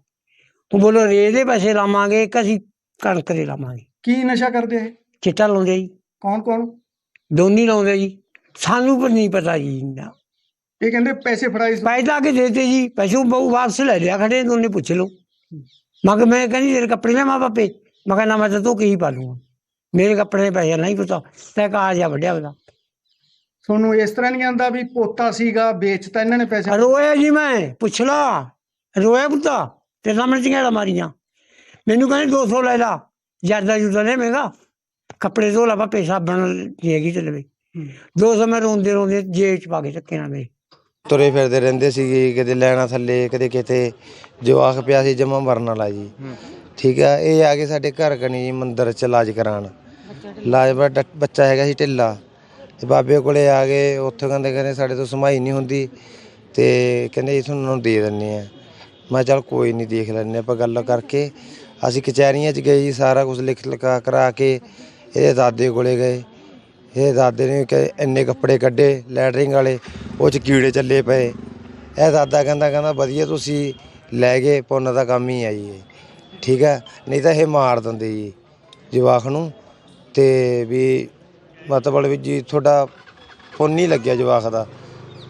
ਹੁਣ ਬੋਲੋ ਰੇ ਦੇ ਪੈਸੇ ਲਾਵਾਂਗੇ ਕਿ ਅਸੀਂ ਕਣਕ ਦੇ ਲਾਵਾਂਗੇ? ਕੀ ਨਸ਼ਾ ਕਰਦੇ ਇਹ? ਚਿੱਟਾ ਲਾਉਂਦੇ ਜੀ। ਕੌਣ ਕੌਣ? ਦੋਨੀ ਲਾਉਂਦੇ ਜੀ। ਸਾਨੂੰ ਪਰ ਨਹੀਂ ਪਤਾ ਜੀ ਇੰਨਾ। ਇਹ ਕਹਿੰਦੇ ਪੈਸੇ ਫੜਾਈ ਲਾ ਕੇ ਦੇਤੇ ਜੀ। ਪੈਸੇ ਬਹੁ ਵਾਪਸ ਲੈ ਲਿਆ ਖੜੇ ਦੋਨੇ ਪੁੱਛ ਲਓ। ਮੈਂ ਕਿਹਾ ਮੈਂ ਕਹਿੰਦੀ ਤੇਰੇ ਕੱਪੜੇ ਲੈ ਮਾਂ ਬਾਪੇ? ਮੈਂ ਕਿਹਾ ਨਾ ਮੈਂ ਤਾਂ ਤੂੰ ਕੀ ਪਾ ਲੂੰਗਾ। ਮੇਰੇ ਕੱਪੜੇ ਦੇ ਪੈਸੇ ਨਹੀਂ ਪਤਾ ਤੈ ਕਾ ਜਾ ਵੱਡਿਆ ਉਹਦਾ। ਤੁਹਾਨੂੰ ਇਸ ਤਰ੍ਹਾਂ ਨਹੀਂ ਆਂਦਾ ਵੀ ਪੋਤਾ ਸੀਗਾ ਵੇਚਤਾ ਇਹਨਾਂ ਨੇ ਪੈਸੇ? ਰੋਇਆ ਜੀ ਮੈਂ ਪੁੱਛ ਲਾ। ਰੋਇਆ ਪੁੱਤਾ ਤੇ ਸਾਹਮਣੇ ਚਿੰਗੜਾ ਮਾਰੀਆਂ। ਮੈਨੂੰ ਕਹਿੰਦੇ 200 ਲੈ ਲਾ ਜਰਦਾ ਜੁਦਾ ਲੈ ਮੇਗਾ ਕੱਪੜੇ ਧੋ ਲਾ ਪਾ ਸਾਬਣ ਜੇਗੀ ਤੇ ਲਵੇ 200 ਮੈਂ ਰੋਂਦੇ ਰੋਂਦੇ ਜੇਬ ਚ ਪਾ ਕੇ ਚੱਕੇ ਨਾ ਮੇਰੇ ਤੁਰੇ ਫਿਰਦੇ ਰਹਿੰਦੇ ਸੀਗੇ ਕਿਤੇ ਲੈਣਾ ਥੱਲੇ ਕਦੇ ਕਿਤੇ ਜਵਾਕ ਪਿਆ ਸੀ ਜਮਾ ਮਰਨ ਵਾਲਾ ਜੀ। ਠੀਕ ਆ ਇਹ ਆ ਕੇ ਸਾਡੇ ਘਰ ਕਨੀ ਜੀ ਮੰਦਿਰ ਚ ਇਲਾਜ ਕਰਾਉਣ। ਲਾਜਵਾ ਬੜਾ ਬੱਚਾ ਹੈਗਾ ਸੀ ਢਿੱਲਾ ਤੇ ਬਾਬੇ ਕੋਲੇ ਆ ਗਏ ਉੱਥੇ ਕਹਿੰਦੇ ਕਹਿੰਦੇ ਸਾਡੇ ਤੋਂ ਸਮਾਈ ਨਹੀਂ ਹੁੰਦੀ ਤੇ ਕਹਿੰਦੇ ਜੀ ਤੁਹਾਨੂੰ ਦੇ ਦਿੰਨੇ ਆ ਮੈਂ ਕਿਹਾ ਚੱਲ ਕੋਈ ਨਹੀਂ ਦੇਖ ਲੈਂਦੇ ਆਪਾਂ ਗੱਲ ਕਰਕੇ ਅਸੀਂ ਕਚਹਿਰੀਆਂ 'ਚ ਗਏ ਜੀ, ਸਾਰਾ ਕੁਝ ਲਿਖ ਲਿਖਾ ਕਰਾ ਕੇ ਇਹਦੇ ਦਾਦੇ ਕੋਲੇ ਗਏ। ਇਹ ਦਾਦੇ ਨੇ ਕਿ ਇੰਨੇ ਕੱਪੜੇ ਕੱਢੇ ਲੈਟਰਿੰਗ ਵਾਲੇ, ਉਹ ਚ ਕੀੜੇ ਚੱਲੇ ਪਏ। ਇਹ ਦਾਦਾ ਕਹਿੰਦਾ ਕਹਿੰਦਾ ਵਧੀਆ ਤੁਸੀਂ ਲੈ ਗਏ, ਪੁੰਨ ਦਾ ਕੰਮ ਹੀ ਆ ਜੀ ਇਹ। ਠੀਕ ਹੈ? ਨਹੀਂ ਤਾਂ ਇਹ ਮਾਰ ਦਿੰਦੇ ਜੀ ਜਵਾਖ ਨੂੰ। ਤੇ ਵੀ ਮਤਲਬ ਵੀ ਜੀ ਤੁਹਾਡਾ ਪੁੰਨ ਨਹੀਂ ਲੱਗਿਆ ਜਵਾਖ ਦਾ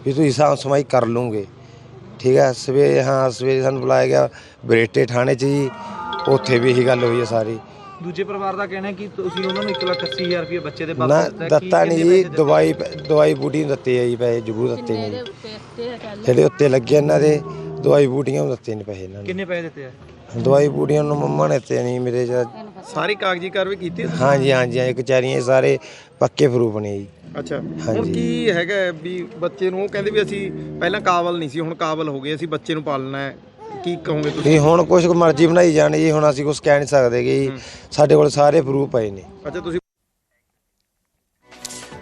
ਵੀ ਤੁਸੀਂ ਸਾਂਭ ਸਮਾਈ ਕਰ ਲੂਗੇ ਠੀਕ ਹੈ ਸਵੇਰੇ ਹਾਂ ਸਵੇਰੇ ਸਾਨੂੰ ਬੁਲਾਇਆ ਗਿਆ ਬਰੇਟੇ ਥਾਣੇ 'ਚ ਜੀ ਉੱਥੇ ਵੀ ਇਹੀ ਗੱਲ ਹੋਈ ਹੈ ਸਾਰੀ। ਦੂਜੇ ਪਰਿਵਾਰ ਦਾ ਕਹਿਣਾ ਹੈ ਕਿ ਤੁਸੀਂ ਉਹਨਾਂ ਨੂੰ 180000 ਰੁਪਏ ਬੱਚੇ ਦੇ ਨਾ ਵਾਪਸ ਦਿੱਤਾ ਨਹੀਂ ਜੀ? ਦਵਾਈ ਦਵਾਈ ਬੂਟੀ ਨੂੰ ਦਿੱਤੇ ਆ ਜੀ ਪੈਸੇ ਜ਼ਰੂਰ ਦਿੱਤੇ ਨੇ। ਜੀ। ਜਿਹੜੇ ਉੱਤੇ ਲੱਗੇ ਇਹਨਾਂ ਦੇ ਦਵਾਈ ਬੂਟੀਆਂ ਨੂੰ ਦਿੱਤੇ ਨੇ ਪੈਸੇ ਇਹਨਾਂ ਨੇ। ਕਿੰਨੇ ਪੈਸੇ ਦਿੱਤੇ ਆ? ਦਵਾਈ ਬੂਟੀਆਂ ਨੂੰ ਮੰਮਾ ਨੇ ਦਿੱਤੇ ਨਹੀਂ ਮੇਰੇ ਚ ਸਾਰੀ ਕਾਗਜ਼ੀ ਕਾਰਵਾਈ ਕੀਤੀ ਤੁਸੀਂ? ਹਾਂਜੀ ਹਾਂਜੀ ਹਾਂਜੀ ਕਚਹਿਰੀਆਂ 'ਚ ਸਾਰੇ ਪੱਕੇ ਪ੍ਰੂਫ ਨੇ ਜੀ। ਅੱਛਾ ਹੁਣ ਹਾਂਜੀ। ਕੀ ਹੈਗਾ ਹੈ ਵੀ ਬੱਚੇ ਨੂੰ ਉਹ ਕਹਿੰਦੇ ਵੀ ਅਸੀਂ ਪਹਿਲਾਂ ਕਾਬਲ ਨਹੀਂ ਸੀ ਹੁਣ ਕਾਬਲ ਹੋ ਗਏ ਅਸੀਂ ਬੱਚੇ ਨੂੰ ਪਾਲਣਾ ਹੈ। ਕੀ ਕਹੋਗੇ ਤੁਸੀਂ? ਹੁਣ ਕੁਛ ਕੁ ਮਰਜ਼ੀ ਬਣਾਈ ਜਾਣੀ ਜੀ ਹੁਣ ਅਸੀਂ ਕੁਛ ਕਹਿ ਨਹੀਂ ਸਕਦੇ ਕਿ ਜੀ ਸਾਡੇ ਕੋਲ ਸਾਰੇ ਪ੍ਰੂਫ ਪਏ ਨੇ। ਅੱਛਾ ਤੁਸੀਂ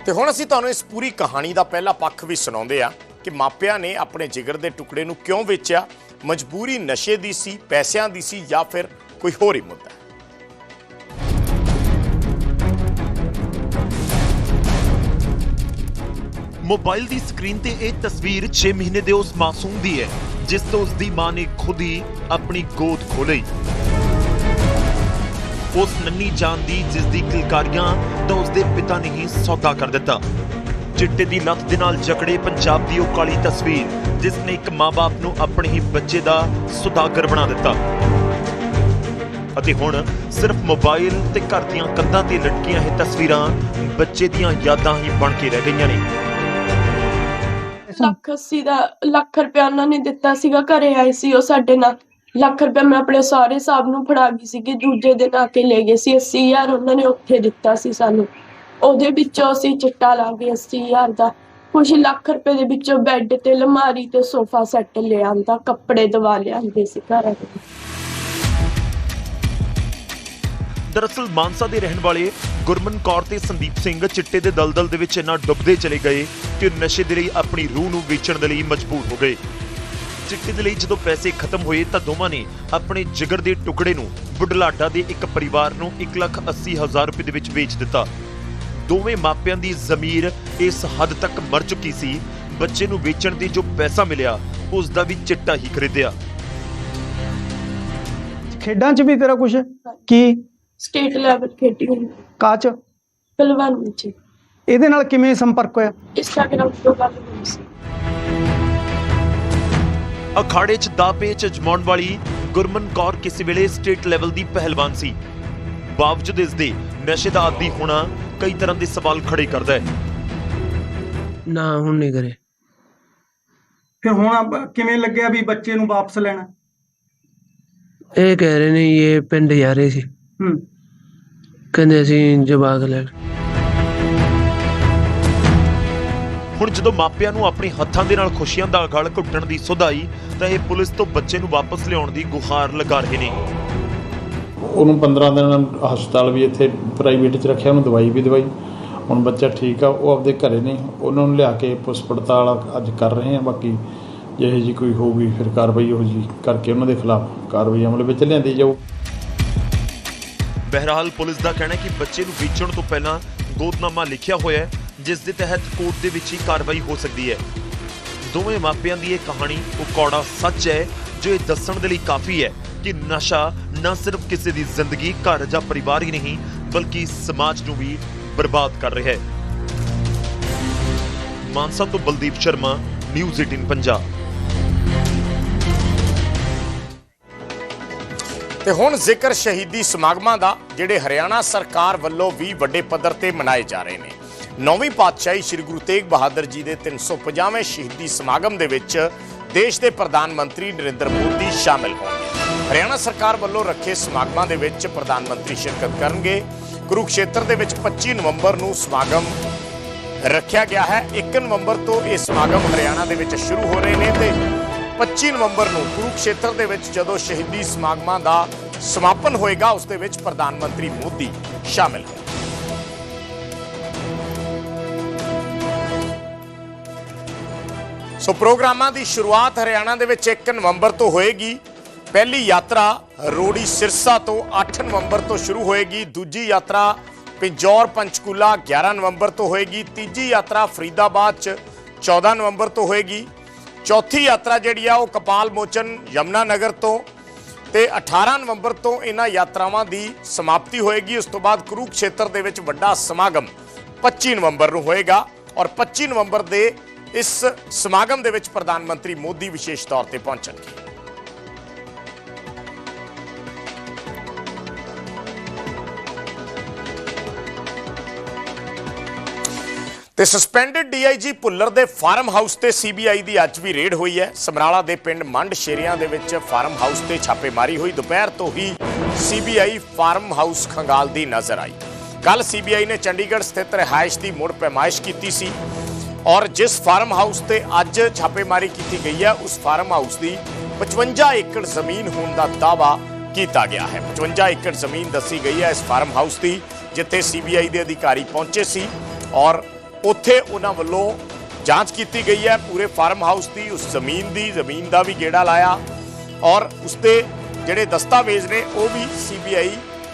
ਤੇ ਹੁਣ ਅਸੀਂ ਤੁਹਾਨੂੰ ਇਸ ਪੂਰੀ ਕਹਾਣੀ ਦਾ ਪਹਿਲਾ ਪੱਖ ਵੀ ਸੁਣਾਉਂਦੇ ਆ ਕਿ ਮਾਪਿਆਂ ਨੇ ਆਪਣੇ ਜਿਗਰ ਦੇ ਟੁਕੜੇ ਨੂੰ ਕਿਉਂ ਵੇਚਿਆ? ਮਜਬੂਰੀ ਨਸ਼ੇ ਦੀ ਸੀ ਪੈਸਿਆਂ ਦੀ ਸੀ ਜਾਂ ਫਿਰ ਕੋਈ ਹੋਰ ਹੀ ਮੁੱਦਾ? ਮੋਬਾਈਲ ਦੀ ਸਕਰੀਨ ਤੇ ਇਹ ਤਸਵੀਰ 6 ਮਹੀਨੇ ਦੇ ਉਸ ਮਾਸੂਮ ਦੀ ਹੈ, ਜਿਸ ਤੋਂ ਉਸ ਦੀ ਮਾਂ ਨੇ ਖੁਦ ਹੀ ਆਪਣੀ ਗੋਦ ਖੋਲੀ ਉਸ ਨੰਨੀ ਜਾਨ ਦੀ, ਜਿਸ ਦੀ ਕਿਲਕਾਰੀਆਂ ਤਾਂ ਉਸ ਦੇ ਪਿਤਾ ਨੇ ਹੀ ਸੌਦਾ ਕਰ ਦਿੱਤਾ। ਚਿੱਟੇ ਦੀ ਲੱਤ ਦੇ ਨਾਲ ਜਕੜੇ ਪੰਜਾਬ ਦੀ ਉਹ ਕਾਲੀ ਤਸਵੀਰ, ਜਿਸ ਨੇ ਇੱਕ ਮਾਂ-ਬਾਪ ਨੂੰ ਆਪਣੇ ਹੀ ਬੱਚੇ ਦਾ ਸੁਦਾਗਰ ਬਣਾ ਦਿੱਤਾ। ਅਤੇ ਹੁਣ ਸਿਰਫ ਮੋਬਾਈਲ ਤੇ ਘਰ ਦੀਆਂ ਕੰਧਾਂ ਤੇ ਲਟਕੀਆਂ ਇਹ ਤਸਵੀਰਾਂ ਬੱਚੇ ਦੀਆਂ ਯਾਦਾਂ ਹੀ ਬਣ ਕੇ ਰਹਿ ਗਈਆਂ ਨੇ। ਲੱਖ ਅੱਸੀ ਦਾ, ਲੱਖ ਰੁਪਇਆ ਉਹਨਾਂ ਨੇ ਦਿੱਤਾ ਸੀਗਾ, ਘਰੇ ਆਏ ਸੀ ਉਹ ਸਾਡੇ ਨਾਲ। ਲੱਖ ਰੁਪਇਆ ਮੈਂ ਆਪਣੇ ਸਾਰੇ ਸਾਹਿਬ ਨੂੰ ਫੜਾ ਗਈ ਸੀਗੀ, ਦੂਜੇ ਦਿਨ ਆ ਕੇ ਲੈ ਗਏ ਸੀ 80000 ਉਹਨਾਂ ਨੇ ਉੱਥੇ ਦਿੱਤਾ ਸੀ ਸਾਨੂੰ। ਉਹਦੇ ਵਿੱਚੋਂ ਅਸੀਂ ਚਿੱਟਾ ਲਾ ਗਏ 80000 ਦਾ ਕੁਝ ਲੱਖ ਰੁਪਏ ਦੇ ਵਿੱਚੋਂ ਬੈੱਡ ਤੇ ਅਲਮਾਰੀ ਤੇ ਸੋਫਾ ਸੈੱਟ ਲੈ ਕੱਪੜੇ ਦਵਾ ਲਿਆਂਦੇ ਸੀ ਘਰ ਆ ਕੇ। ਦਰਅਸਲ ਮਾਨਸਾ ਦੇ ਰਹਿਣ ਵਾਲੇ ਗੁਰਮਨ ਕੌਰ ਤੇ ਸੰਦੀਪ ਸਿੰਘ ਚਿੱਟੇ ਦੇ ਦਲਦਲ ਦੇ ਵਿੱਚ ਇੰਨਾ ਡੁੱਬਦੇ ਚਲੇ ਗਏ ਕਿ ਨਸ਼ੇ ਦੇ ਲਈ ਆਪਣੀ ਰੂਹ ਨੂੰ ਵੇਚਣ ਦੇ ਲਈ ਮਜਬੂਰ ਹੋ ਗਏ। ਚਿੱਟੇ ਦੇ ਲਈ ਜਦੋਂ ਪੈਸੇ ਖਤਮ ਹੋਏ ਤਾਂ ਦੋਵਾਂ ਨੇ ਆਪਣੇ ਜਿਗਰ ਦੇ ਟੁਕੜੇ ਨੂੰ ਬੁਢਲਾਡਾ ਦੇ ਇੱਕ ਪਰਿਵਾਰ ਨੂੰ 1,80,000 ਰੁਪਏ ਦੇ ਵਿੱਚ ਵੇਚ ਦਿੱਤਾ। ਦੋਵੇਂ ਮਾਪਿਆਂ ਦੀ ਜ਼ਮੀਰ ਇਸ ਹੱਦ ਤੱਕ ਮਰ ਚੁੱਕੀ ਸੀ। ਬੱਚੇ ਨੂੰ ਵੇਚਣ ਦੀ ਜੋ ਪੈਸਾ ਮਿਲਿਆ ਉਸ ਦਾ ਵੀ ਚਿੱਟਾ ਹੀ ਖਰੀਦਿਆ। ਖੇਡਾਂ 'ਚ ਵੀ ਤੇਰਾ ਕੁਝ ਕੀ? ਸਟੇਟ ਲੈਵਲ ਖੇਡੀ ਹੋਈ। ਕਾਚ ਪਹਿਲਵਾਨ ਵਿੱਚ। ਇਹਦੇ ਨਾਲ ਕਿਵੇਂ ਸੰਪਰਕ ਹੋਇਆ? ਇੰਸਟਾਗ੍ਰਾਮ ਤੋਂ ਗੱਲ ਹੋਈ ਸੀ। ਅਖਾੜੇ 'ਚ ਦਾ ਪੇਚ ਅਜਮਾਉਣ ਵਾਲੀ ਗੁਰਮਨ ਕੌਰ ਕਿਸੇ ਵੇਲੇ ਸਟੇਟ ਲੈਵਲ ਦੀ ਪਹਿਲਵਾਨ ਸੀ। ਬਾਵਜੂਦ ਇਸ ਦੇ ਨਸ਼ੇ ਦਾ ਆਦੀ ਹੋਣਾ ਕਈ ਤਰ੍ਹਾਂ ਦੇ ਸਵਾਲ ਖੜੇ ਕਰਦਾ ਹੈ। ਨਾ ਹੁਣ ਨਹੀਂ ਕਰੇ। ਫਿਰ ਹੁਣ ਆਪ- ਕਿਵੇਂ ਲੱਗਿਆ ਵੀ ਬੱਚੇ ਨੂੰ ਵਾਪਸ ਲੈਣਾ? ਇਹ ਕਹਿ ਰਹੇ ਨੇ ਇਹ ਪਿੰਡ ਜਾ ਰਹੇ ਸੀ। ਹੂੰ। ਕਹਿੰਦੇ ਅਸੀਂ ਜਵਾਕ ਲੈਣ। ਹੁਣ ਜਦੋਂ ਮਾਪਿਆਂ ਨੂੰ ਆਪਣੇ ਹੱਥਾਂ ਦੇ ਨਾਲ ਖੁਸ਼ੀਆਂ ਦਾ ਗਲ ਘੁੱਟਣ ਦੀ ਸੁਧ ਆਈ ਤਾਂ ਇਹ ਪੁਲਿਸ ਤੋਂ ਬੱਚੇ ਨੂੰ ਵਾਪਸ ਲਿਆਉਣ ਦੀ ਗੁਹਾਰ ਲਗਾ ਰਹੇ ਨੇ। ਉਹਨੂੰ 15 ਦਿਨ ਹਸਪਤਾਲ ਵੀ ਇੱਥੇ ਪ੍ਰਾਈਵੇਟ 'ਚ ਰੱਖਿਆ ਉਹਨੂੰ ਦਵਾਈ ਵੀ ਦਵਾਈ। ਹੁਣ ਬੱਚਾ ਠੀਕ ਆ ਉਹ ਆਪਦੇ ਘਰੇ ਨੇ ਉਹਨਾਂ ਨੂੰ ਲਿਆ ਕੇ ਪੁਲਿਸ ਪੜਤਾਲ ਅੱਜ ਕਰ ਰਹੇ ਆ ਬਾਕੀ ਜਿਹੇ ਜੀ ਕੋਈ ਹੋਊਗੀ ਫਿਰ ਕਾਰਵਾਈ ਉਹ ਜੀ ਕਰਕੇ ਉਹਨਾਂ ਦੇ ਖਿਲਾਫ ਕਾਰਵਾਈ ਅਮਲ ਵਿੱਚ ਲਿਆਂਦੀ ਜਾਊ। ਬਹਿਰਾਲ ਪੁਲਿਸ ਦਾ ਕਹਿਣਾ ਹੈ ਕਿ ਬੱਚੇ ਨੂੰ ਵੇਚਣ ਤੋਂ ਪਹਿਲਾਂ ਗੋਦਨਾਮਾ ਲਿਖਿਆ ਹੋਇਆ ਹੈ, ਜਿਸ ਦੇ ਤਹਿਤ ਕੋਰਟ ਦੇ ਵਿੱਚ ਹੀ ਕਾਰਵਾਈ ਹੋ ਸਕਦੀ ਹੈ। ਦੋਵੇਂ ਮਾਪਿਆਂ ਦੀ ਇਹ ਕਹਾਣੀ ਉਹ ਕੌੜਾ ਸੱਚ ਹੈ, ਜੋ ਇਹ ਦੱਸਣ ਦੇ ਲਈ ਕਾਫੀ ਹੈ ਕਿ ਨਸ਼ਾ ਨਾ ਸਿਰਫ ਕਿਸੇ ਦੀ ਜ਼ਿੰਦਗੀ, ਘਰ ਜਾਂ ਪਰਿਵਾਰ ਹੀ ਨਹੀਂ, ਬਲਕਿ ਸਮਾਜ ਨੂੰ ਵੀ ਬਰਬਾਦ ਕਰ ਰਿਹਾ ਹੈ। ਮਾਨਸਾ ਤੋਂ ਬਲਦੀਪ ਸ਼ਰਮਾ, ਨਿਊਜ਼ 18 ਪੰਜਾਬ। ਤੇ ਹੁਣ ਜ਼ਿਕਰ ਸ਼ਹੀਦੀ ਸਮਾਗਮਾਂ ਦਾ, ਜਿਹੜੇ ਹਰਿਆਣਾ ਸਰਕਾਰ ਵੱਲੋਂ ਵੀ ਵੱਡੇ ਪੱਧਰ ਤੇ ਮਨਾਏ ਜਾ ਰਹੇ ਨੇ। ਨੌਵੀਂ ਪਾਤਸ਼ਾਹੀ ਸ੍ਰੀ ਗੁਰੂ ਤੇਗ ਬਹਾਦਰ ਜੀ ਦੇ 350ਵੇਂ ਸ਼ਹੀਦੀ ਸਮਾਗਮ ਦੇ ਵਿੱਚ ਦੇਸ਼ ਦੇ ਪ੍ਰਧਾਨ ਮੰਤਰੀ ਨਰਿੰਦਰ ਮੋਦੀ ਸ਼ਾਮਿਲ ਹੋਣਗੇ। ਹਰਿਆਣਾ ਸਰਕਾਰ ਵੱਲੋਂ ਰੱਖੇ ਸਮਾਗਮਾਂ ਦੇ ਵਿੱਚ ਪ੍ਰਧਾਨ ਮੰਤਰੀ ਸ਼ਿਰਕਤ ਕਰਨਗੇ। ਕੁਰੂਕਸ਼ੇਤਰ ਦੇ ਵਿੱਚ 25 ਨਵੰਬਰ ਨੂੰ ਸਮਾਗਮ ਰੱਖਿਆ ਗਿਆ ਹੈ। 1 ਨਵੰਬਰ ਤੋਂ ਇਹ ਸਮਾਗਮ ਹਰਿਆਣਾ ਦੇ ਵਿੱਚ ਸ਼ੁਰੂ ਹੋ ਰਹੇ ਨੇ ਤੇ 25 ਨਵੰਬਰ ਨੂੰ ਕੁਰੂਕਸ਼ੇਤਰ ਦੇ ਵਿੱਚ ਜਦੋਂ ਸ਼ਹੀਦੀ ਸਮਾਗਮਾਂ ਦਾ ਸਮਾਪਨ ਹੋਏਗਾ, ਉਸ ਦੇ ਵਿੱਚ ਪ੍ਰਧਾਨ ਮੰਤਰੀ ਮੋਦੀ ਸ਼ਾਮਿਲ ਹੋਣਗੇ। ਸੋ ਪ੍ਰੋਗਰਾਮਾਂ ਦੀ ਸ਼ੁਰੂਆਤ ਹਰਿਆਣਾ ਦੇ ਵਿੱਚ 1 ਨਵੰਬਰ ਤੋਂ ਹੋਏਗੀ। ਪਹਿਲੀ ਯਾਤਰਾ ਰੋੜੀ ਸਿਰਸਾ ਤੋਂ 8 ਨਵੰਬਰ ਤੋਂ ਸ਼ੁਰੂ ਹੋਏਗੀ। ਦੂਜੀ ਯਾਤਰਾ ਪਿੰਜੌਰ ਪੰਚਕੂਲਾ 11 ਨਵੰਬਰ ਤੋਂ ਹੋਏਗੀ। ਤੀਜੀ ਯਾਤਰਾ ਫਰੀਦਾਬਾਦ ਚ 14 ਨਵੰਬਰ ਤੋਂ ਹੋਏਗੀ। ਚੌਥੀ ਯਾਤਰਾ ਜਿਹੜੀ ਆ ਉਹ ਕਪਾਲ ਮੋਚਨ ਯਮਨਾ ਨਗਰ ਤੋਂ ਤੇ 18 ਨਵੰਬਰ ਤੋਂ ਇਹਨਾਂ ਯਾਤਰਾਵਾਂ ਦੀ ਸਮਾਪਤੀ ਹੋਏਗੀ। ਉਸ ਤੋਂ ਬਾਅਦ ਕੁਰੂਕਸ਼ੇਤਰ ਦੇ ਵਿੱਚ ਵੱਡਾ ਸਮਾਗਮ 25 ਨਵੰਬਰ ਨੂੰ ਹੋਏਗਾ ਔਰ 25 ਨਵੰਬਰ ਦੇ ਇਸ ਸਮਾਗਮ ਦੇ ਵਿੱਚ ਪ੍ਰਧਾਨ ਮੰਤਰੀ ਮੋਦੀ ਵਿਸ਼ੇਸ਼ ਤੌਰ ਤੇ ਪਹੁੰਚਣਗੇ। ਤੇ ਸਸਪੈਂਡਡ ਡੀਆਈਜੀ ਭੁੱਲਰ ਦੇ ਫਾਰਮ ਹਾਊਸ ਤੇ ਸੀਬੀਆਈ ਦੀ ਅੱਜ ਵੀ ਰੇਡ ਹੋਈ ਹੈ। ਸਮਰਾਲਾ ਦੇ ਪਿੰਡ ਮੰਡ ਸ਼ੇਰੀਆਂ ਦੇ ਵਿੱਚ ਫਾਰਮ ਹਾਊਸ ਤੇ ਛਾਪੇਮਾਰੀ ਹੋਈ। ਦੁਪਹਿਰ ਤੋਂ ਹੀ ਸੀਬੀਆਈ ਫਾਰਮ ਹਾਊਸ ਖੰਗਾਲਦੀ ਨਜ਼ਰ ਆਈ। ਕੱਲ ਸੀਬੀਆਈ ਨੇ ਚੰਡੀਗੜ੍ਹ ਸਥਿਤ ਰਿਹਾਇਸ਼ ਦੀ ਮੁੜ ਪੈਮਾਇਸ਼ ਕੀਤੀ ਸੀ ਔਰ ਜਿਸ ਫਾਰਮ ਹਾਊਸ ਤੇ ਅੱਜ ਛਾਪੇਮਾਰੀ ਕੀਤੀ ਗਈ ਹੈ, ਉਸ ਫਾਰਮ ਹਾਊਸ ਦੀ 55 ਏਕੜ ਜ਼ਮੀਨ ਹੋਣ ਦਾ ਦਾਵਾ ਕੀਤਾ ਗਿਆ ਹੈ। 55 ਏਕੜ ਜ਼ਮੀਨ ਦੱਸੀ ਗਈ ਹੈ ਇਸ ਫਾਰਮ ਹਾਊਸ ਦੀ, ਜਿੱਥੇ ਸੀਬੀਆਈ ਦੇ ਅਧਿਕਾਰੀ ਪਹੁੰਚੇ ਸੀ ਔਰ ਉੱਥੇ ਉਹਨਾਂ ਵੱਲੋਂ ਜਾਂਚ ਕੀਤੀ ਗਈ ਹੈ ਪੂਰੇ ਫਾਰਮ ਹਾਊਸ ਦੀ ਉਸ ਜ਼ਮੀਨ ਦੀ ਜ਼ਮੀਨ ਦਾ ਵੀ ਗੇੜਾ ਲਾਇਆ ਔਰ ਉਸ ਦੇ ਜਿਹੜੇ ਦਸਤਾਵੇਜ਼ ਨੇ ਉਹ ਵੀ ਸੀਬੀਆਈ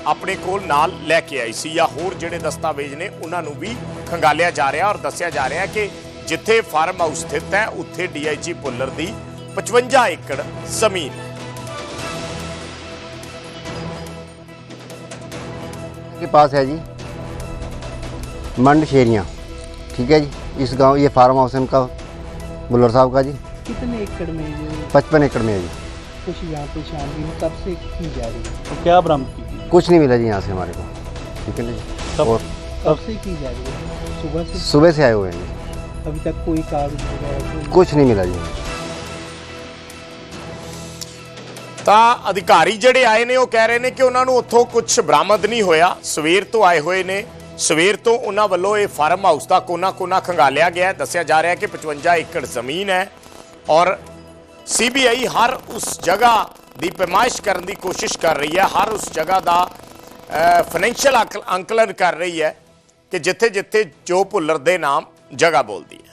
ਆਪਣੇ ਕੋਲ ਨਾਲ ਲੈ ਕੇ ਆਈ ਸੀ ਜਾਂ ਹੋਰ ਜਿਹੜੇ ਦਸਤਾਵੇਜ਼ ਨੇ ਉਹਨਾਂ ਨੂੰ ਵੀ ਖੰਗਾਲਿਆ ਜਾ ਰਿਹਾ ਔਰ ਦੱਸਿਆ ਜਾ ਰਿਹਾ ਕਿ ਜਿੱਥੇ ਫਾਰਮ ਹਾਊਸ ਸਥਿਤ ਹੈ ਉੱਥੇ ਡੀਆਈਜੀ ਪੁੱਲਰ ਦੀ 55 ਏਕੜ ਜ਼ਮੀਨ ਹੈ के पास है जी मंड शेरियाँ ठीक है जी इस गांव ये फार्म हाउस है इनका बुल्लर साहब का जी कितने एकड़ में ये पचपन एकड़ में है जी कुछ यहाँ पे छानबीन कब से की जा रही है तो क्या बरामद की कुछ नहीं मिला जी यहाँ से हमारे को ठीक है ना जी और कब से की जा रही है सुबह से सुबह से आए हुए हैं जी अभी तक कोई कागज वगैरह कोई- कुछ नहीं मिला जी ਤਾਂ ਅਧਿਕਾਰੀ ਜਿਹੜੇ ਆਏ ਨੇ ਉਹ ਕਹਿ ਰਹੇ ਨੇ ਕਿ ਉਹਨਾਂ ਨੂੰ ਉੱਥੋਂ ਕੁਝ ਬਰਾਮਦ ਨਹੀਂ ਹੋਇਆ ਸਵੇਰ ਤੋਂ ਆਏ ਹੋਏ ਨੇ ਸਵੇਰ ਤੋਂ ਉਹਨਾਂ ਵੱਲੋਂ ਇਹ ਫਾਰਮ ਹਾਊਸ ਦਾ ਕੋਨਾ-ਕੋਨਾ ਖੰਗਾਲਿਆ ਗਿਆ ਦੱਸਿਆ ਜਾ ਰਿਹਾ ਹੈ ਕਿ 55 ਏਕੜ ਜ਼ਮੀਨ ਹੈ ਔਰ ਸੀਬੀਆਈ ਹਰ ਉਸ ਜਗ੍ਹਾ ਦੀ ਪੈਮਾਇਸ਼ ਕਰਨ ਦੀ ਕੋਸ਼ਿਸ਼ ਕਰ ਰਹੀ ਹੈ। ਹਰ ਉਸ ਜਗ੍ਹਾ ਦਾ ਫਾਈਨੈਂਸ਼ੀਅਲ ਅੰਕਲਨ ਕਰ ਰਹੀ ਹੈ ਕਿ ਜਿੱਥੇ-ਜਿੱਥੇ ਜੋ ਭੁੱਲਰ ਦੇ ਨਾਮ ਜਗ੍ਹਾ ਬੋਲਦੀ ਹੈ।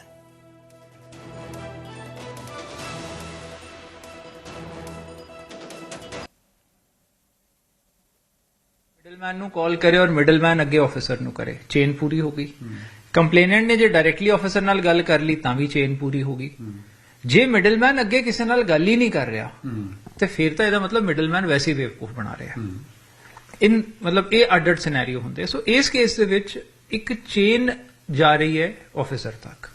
ਮਿਡਲਮੈਨ ਨੂੰ ਕਾਲ ਕਰੇ ਔਰ ਮਿਡਲਮੈਨ ਅੱਗੇ ਆਫੀਸਰ ਨੂੰ ਕਰੇ। ਚੇਨ ਪੂਰੀ ਹੋ ਗਈ। ਕੰਪਲੇਨੈਂਟ ਨੇ ਜੇ ਡਾਇਰੈਕਟਲੀ ਆਫੀਸਰ ਨਾਲ ਗੱਲ ਕਰ ਲਈ ਤਾਂ ਵੀ ਚੇਨ ਪੂਰੀ ਹੋ ਗਈ। ਜੇ ਮਿਡਲਮੈਨ ਅੱਗੇ ਕਿਸੇ ਨਾਲ ਗੱਲ ਹੀ ਨਹੀਂ ਕਰ ਰਿਹਾ ਤੇ ਫਿਰ ਤਾਂ ਇਹਦਾ ਮਤਲਬ ਮਿਡਲਮੈਨ ਵੈਸੇ ਹੀ ਬੇਵਕੂਫ ਬਣਾ ਰਿਹਾ। ਇਨ ਮਤਲਬ ਇਹ ਅੱਡ ਅੱਡ ਸਿਨੈਰੀਓ ਹੁੰਦੇ ਸੋ ਇਸ ਕੇਸ ਦੇ ਵਿੱਚ ਇੱਕ ਚੇਨ ਜਾ ਰਹੀ ਹੈ ਆਫੀਸਰ ਤੱਕ।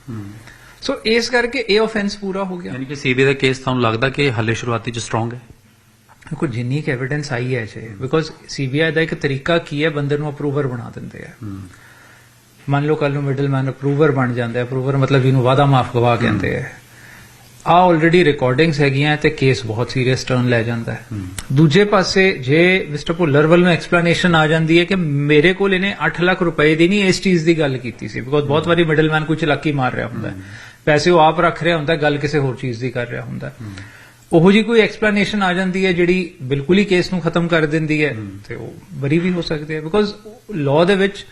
ਸੋ ਇਸ ਕਰਕੇ ਇਹ ਆਫੈਂਸ ਪੂਰਾ ਹੋ ਗਿਆ। ਯਾਨੀ ਕਿ ਸੀਬੀ ਦਾ ਕੇਸ ਤੁਹਾਨੂੰ ਲੱਗਦਾ ਕਿ ਹੱਲੇ ਸ਼ੁਰੂਆਤੀ ਚ ਸਟਰੋਂਗ ਹੈ? ਦੇਖੋ ਜਿੰਨੀ ਕੁ ਐਵੀਡੈਂਸ ਆਈ ਹੈ ਜੇ। ਬਿਕੋਜ਼ ਸੀਬੀਆਈ ਦਾ ਇੱਕ ਤਰੀਕਾ ਕੀ ਹੈ? ਬੰਦੇ ਨੂੰ ਅਪਰੂਵਰ ਬਣਾ ਦਿੰਦੇ ਆ। ਮੰਨ ਲਓ ਕੱਲ ਨੂੰ ਮਿਡਲਮੈਨ ਅਪਰੂਵਰ ਬਣ ਜਾਂਦਾ ਹੈ। ਅਪਰੂਵਰ ਮਤਲਬ ਜਿਹਨੂੰ ਵਾਦਾ ਮਾਫ ਗਵਾ ਕਹਿੰਦੇ ਆ। ਆ ਆਲਰੇਡੀ ਰਿਕਾਰਡਿੰਗਸ ਹੈਗੀਆਂ ਤੇ ਕੇਸ ਬਹੁਤ ਸੀਰੀਅਸ ਟਰਨ ਲੈ ਜਾਂਦਾ ਹੈ। ਦੂਜੇ ਪਾਸੇ ਜੇ ਮਿਸਟਰ ਭੁੱਲਰ ਵੱਲੋਂ ਐਕਸਪਲੇਨੇਸ਼ਨ ਆ ਜਾਂਦੀ ਹੈ ਕਿ ਮੇਰੇ ਕੋਲ ਇਹਨੇ 8 ਲੱਖ ਰੁਪਏ ਦੀ ਨਹੀਂ ਇਸ ਚੀਜ਼ ਦੀ ਗੱਲ ਕੀਤੀ ਸੀ। ਬਿਕੋਜ਼ ਬਹੁਤ ਵਾਰੀ ਮਿਡਲਮੈਨ ਕੋਈ ਚਲਾਕੀ ਮਾਰ ਰਿਹਾ ਹੁੰਦਾ ਹੈ। ਪੈਸੇ ਉਹ ਆਪ ਰੱਖ ਰਿਹਾ ਹੁੰਦਾ ਗੱਲ ਕਿਸੇ ਹੋਰ ਚੀਜ਼ ਦੀ ਕਰ ਰਿਹਾ ਹੁੰਦਾ। ਉਹੋ ਜੀ ਕੋਈ ਐਕਸਪਲੇਨੇਸ਼ਨ ਆ ਜਾਂਦੀ ਹੈ ਜਿਹੜੀ ਬਿਲਕੁਲ ਹੀ ਕੇਸ ਨੂੰ ਖਤਮ ਕਰ ਦਿੰਦੀ ਹੈ ਤੇ ਉਹ ਬਰੀ ਵੀ ਹੋ ਸਕਦੀ ਹੈ। ਬਿਕੋਜ਼ ਲਾਅ ਦੇ ਵਿੱਚ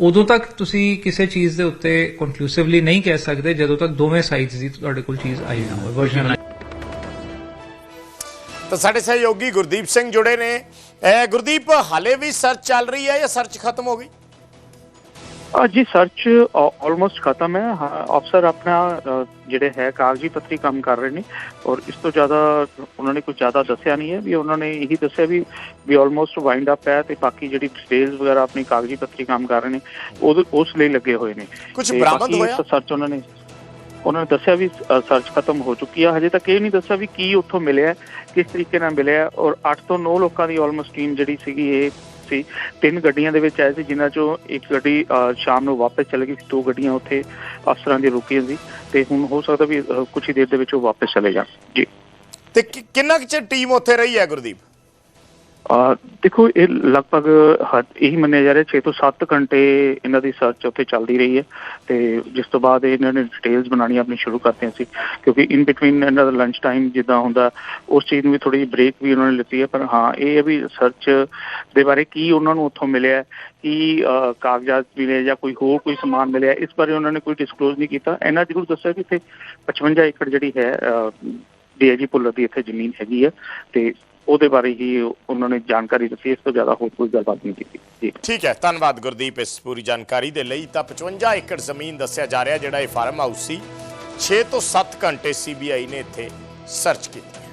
ਉਦੋਂ ਤੱਕ ਤੁਸੀਂ ਕਿਸੇ ਚੀਜ਼ ਦੇ ਉੱਤੇ ਕਨਕਲੂਸਿਵਲੀ ਨਹੀਂ ਕਹਿ ਸਕਦੇ ਜਦੋਂ ਤੱਕ ਦੋਵੇਂ ਸਾਈਡਸ ਦੀ ਤੁਹਾਡੇ ਕੋਲ ਚੀਜ਼ ਆਈ ਨਾ ਹੋਵੇ। ਵਰਜਨ ਤਾਂ ਸਾਡੇ ਸਹਿਯੋਗੀ ਗੁਰਦੀਪ ਸਿੰਘ ਜੁੜੇ ਨੇ। ਇਹ ਗੁਰਦੀਪ ਹਾਲੇ ਵੀ ਸਰਚ ਚੱਲ ਰਹੀ ਹੈ ਜਾਂ ਸਰਚ ਖਤਮ ਹੋ ਗਈ? ਜੀ ਸਰਚ ਆਲਮੋਸਟ ਖਤਮ ਹੈ। ਅਫਸਰ ਆਪਣਾ ਜਿਹੜੇ ਹੈ ਕਾਗਜ਼ੀ ਪੱਤਰੀ ਕੰਮ ਕਰ ਰਹੇ ਨੇ। ਔਰ ਇਸ ਤੋਂ ਜ਼ਿਆਦਾ ਉਹਨਾਂ ਨੇ ਕੁਝ ਜ਼ਿਆਦਾ ਦੱਸਿਆ ਨਹੀਂ ਹੈ। ਵੀ ਉਹਨਾਂ ਨੇ ਇਹੀ ਦੱਸਿਆ ਵੀ ਵੀ ਆਲਮੋਸਟ ਵਾਈਂਡ ਅਪ ਹੈ ਤੇ ਬਾਕੀ ਜਿਹੜੀ ਡਿਟੇਲਸ ਵਗੈਰਾ ਆਪਣੀ ਕਾਗਜ਼ੀ ਪੱਤਰੀ ਕੰਮ ਕਰ ਰਹੇ ਨੇ ਉਹ ਉਸ ਲਈ ਲੱਗੇ ਹੋਏ ਨੇ। ਤੇ ਬਰਾਮਦ ਹੋਇਆ? ਸਰਚ ਉਹਨਾਂ ਨੇ ਉਹਨਾਂ ਨੇ ਦੱਸਿਆ ਵੀ ਸਰਚ ਖਤਮ ਹੋ ਚੁੱਕੀ ਆ। ਹਜੇ ਤੱਕ ਇਹ ਨਹੀਂ ਦੱਸਿਆ ਵੀ ਕੀ ਉੱਥੋਂ ਮਿਲਿਆ ਕਿਸ ਤਰੀਕੇ ਨਾਲ ਮਿਲਿਆ। ਔਰ 8 ਤੋਂ 9 ਲੋਕਾਂ ਦੀ ਆਲਮੋਸਟ ਟੀਮ ਜਿਹੜੀ ਸੀਗੀ ਇਹ ਸੀ। ਤਿੰਨ ਗੱਡੀਆਂ ਦੇ ਵਿੱਚ ਆਏ ਸੀ ਜਿਨ੍ਹਾਂ ਚੋਂ ਇੱਕ ਗੱਡੀ ਅ, ਸ਼ਾਮ ਨੂੰ ਵਾਪਸ ਚਲੇ ਗਈ ਸੀ। ਦੋ ਗੱਡੀਆਂ ਉੱਥੇ ਅਫਸਰਾਂ ਦੀ ਰੁਕੀਆਂ ਸੀ ਤੇ ਹੁਣ ਹੋ ਸਕਦਾ ਵੀ ਅ, ਕੁਛ ਹੀ ਦੇਰ ਦੇ ਵਿੱਚ ਉਹ ਵਾਪਸ ਚਲੇ ਜਾਣ। ਜੀ। ਤੇ ਕਿੰਨਾ ਕੁ ਚਿਰ ਟੀਮ ਉੱਥੇ ਰਹੀ ਹੈ ਗੁਰਦੀਪ? ਦੇਖੋ, ਇਹ ਲਗਭਗ ਹੱਦ ਇਹੀ ਮੰਨਿਆ ਜਾ ਰਿਹਾ 6 ਤੋਂ 7 ਘੰਟੇ ਇਹਨਾਂ ਦੀ ਸਰਚ ਉੱਥੇ ਚੱਲਦੀ ਰਹੀ ਹੈ ਤੇ ਜਿਸ ਤੋਂ ਬਾਅਦ ਇਹਨਾਂ ਨੇ ਡਿਟੇਲਸ ਬਣਾਉਣੀ ਆਪਣੀ ਸ਼ੁਰੂ ਕਰਤੀਆਂ ਸੀ, ਕਿਉਂਕਿ ਇਨ ਬਿਟਵੀਨ ਇਹਨਾਂ ਦਾ ਲੰਚ ਟਾਈਮ ਜਿੱਦਾਂ ਹੁੰਦਾ, ਉਸ ਚੀਜ਼ ਨੂੰ ਵੀ ਥੋੜੀ ਜਿਹੀ ਬ੍ਰੇਕ ਵੀ ਉਹਨਾਂ ਨੇ ਲਿੱਤੀ ਹੈ, ਪਰ ਹਾਂ, ਇਹ ਹੈ ਵੀ ਸਰਚ ਦੇ ਬਾਰੇ ਕੀ ਉਹਨਾਂ ਨੂੰ ਉੱਥੋਂ ਮਿਲਿਆ, ਕੀ ਕਾਗਜ਼ਾਤ ਮਿਲੇ ਜਾਂ ਕੋਈ ਹੋਰ ਕੋਈ ਸਮਾਨ ਮਿਲਿਆ, ਇਸ ਬਾਰੇ ਉਹਨਾਂ ਨੇ ਕੋਈ ਡਿਸਕਲੋਜ਼ ਨਹੀਂ ਕੀਤਾ। ਇਹਨਾਂ ਜ਼ਰੂਰ ਦੱਸਿਆ ਕਿ ਇੱਥੇ 55 ਏਕੜ ਜਿਹੜੀ ਹੈ ਡੀਆਈਜੀ ਭੁੱਲਰ ਦੀ ਇੱਥੇ ਜ਼ਮੀਨ ਹੈਗੀ ਹੈ ਤੇ ਉਹਦੇ ਬਾਰੇ ਹੀ ਉਹਨਾਂ ਨੇ ਜਾਣਕਾਰੀ ਦਿੱਤੀ, ਇਸ ਤੋਂ ਜ਼ਿਆਦਾ ਹੋਰ ਕੋਈ ਗੱਲਬਾਤ ਨਹੀਂ ਕੀਤੀ। ਜੀ। ਠੀਕ ਹੈ, ਧੰਨਵਾਦ ਗੁਰਦੀਪ ਇਸ ਪੂਰੀ ਜਾਣਕਾਰੀ ਦੇ ਲਈ। ਤਾਂ 55 ਏਕੜ ਜ਼ਮੀਨ ਦੱਸਿਆ ਜਾ ਰਿਹਾ ਜਿਹੜਾ ਇਹ ਫਾਰਮ ਹਾਊਸ ਸੀ। 6 ਤੋਂ 7 ਘੰਟੇ ਸੀਬੀਆਈ ਨੇ ਇੱਥੇ ਸਰਚ ਕੀਤਾ।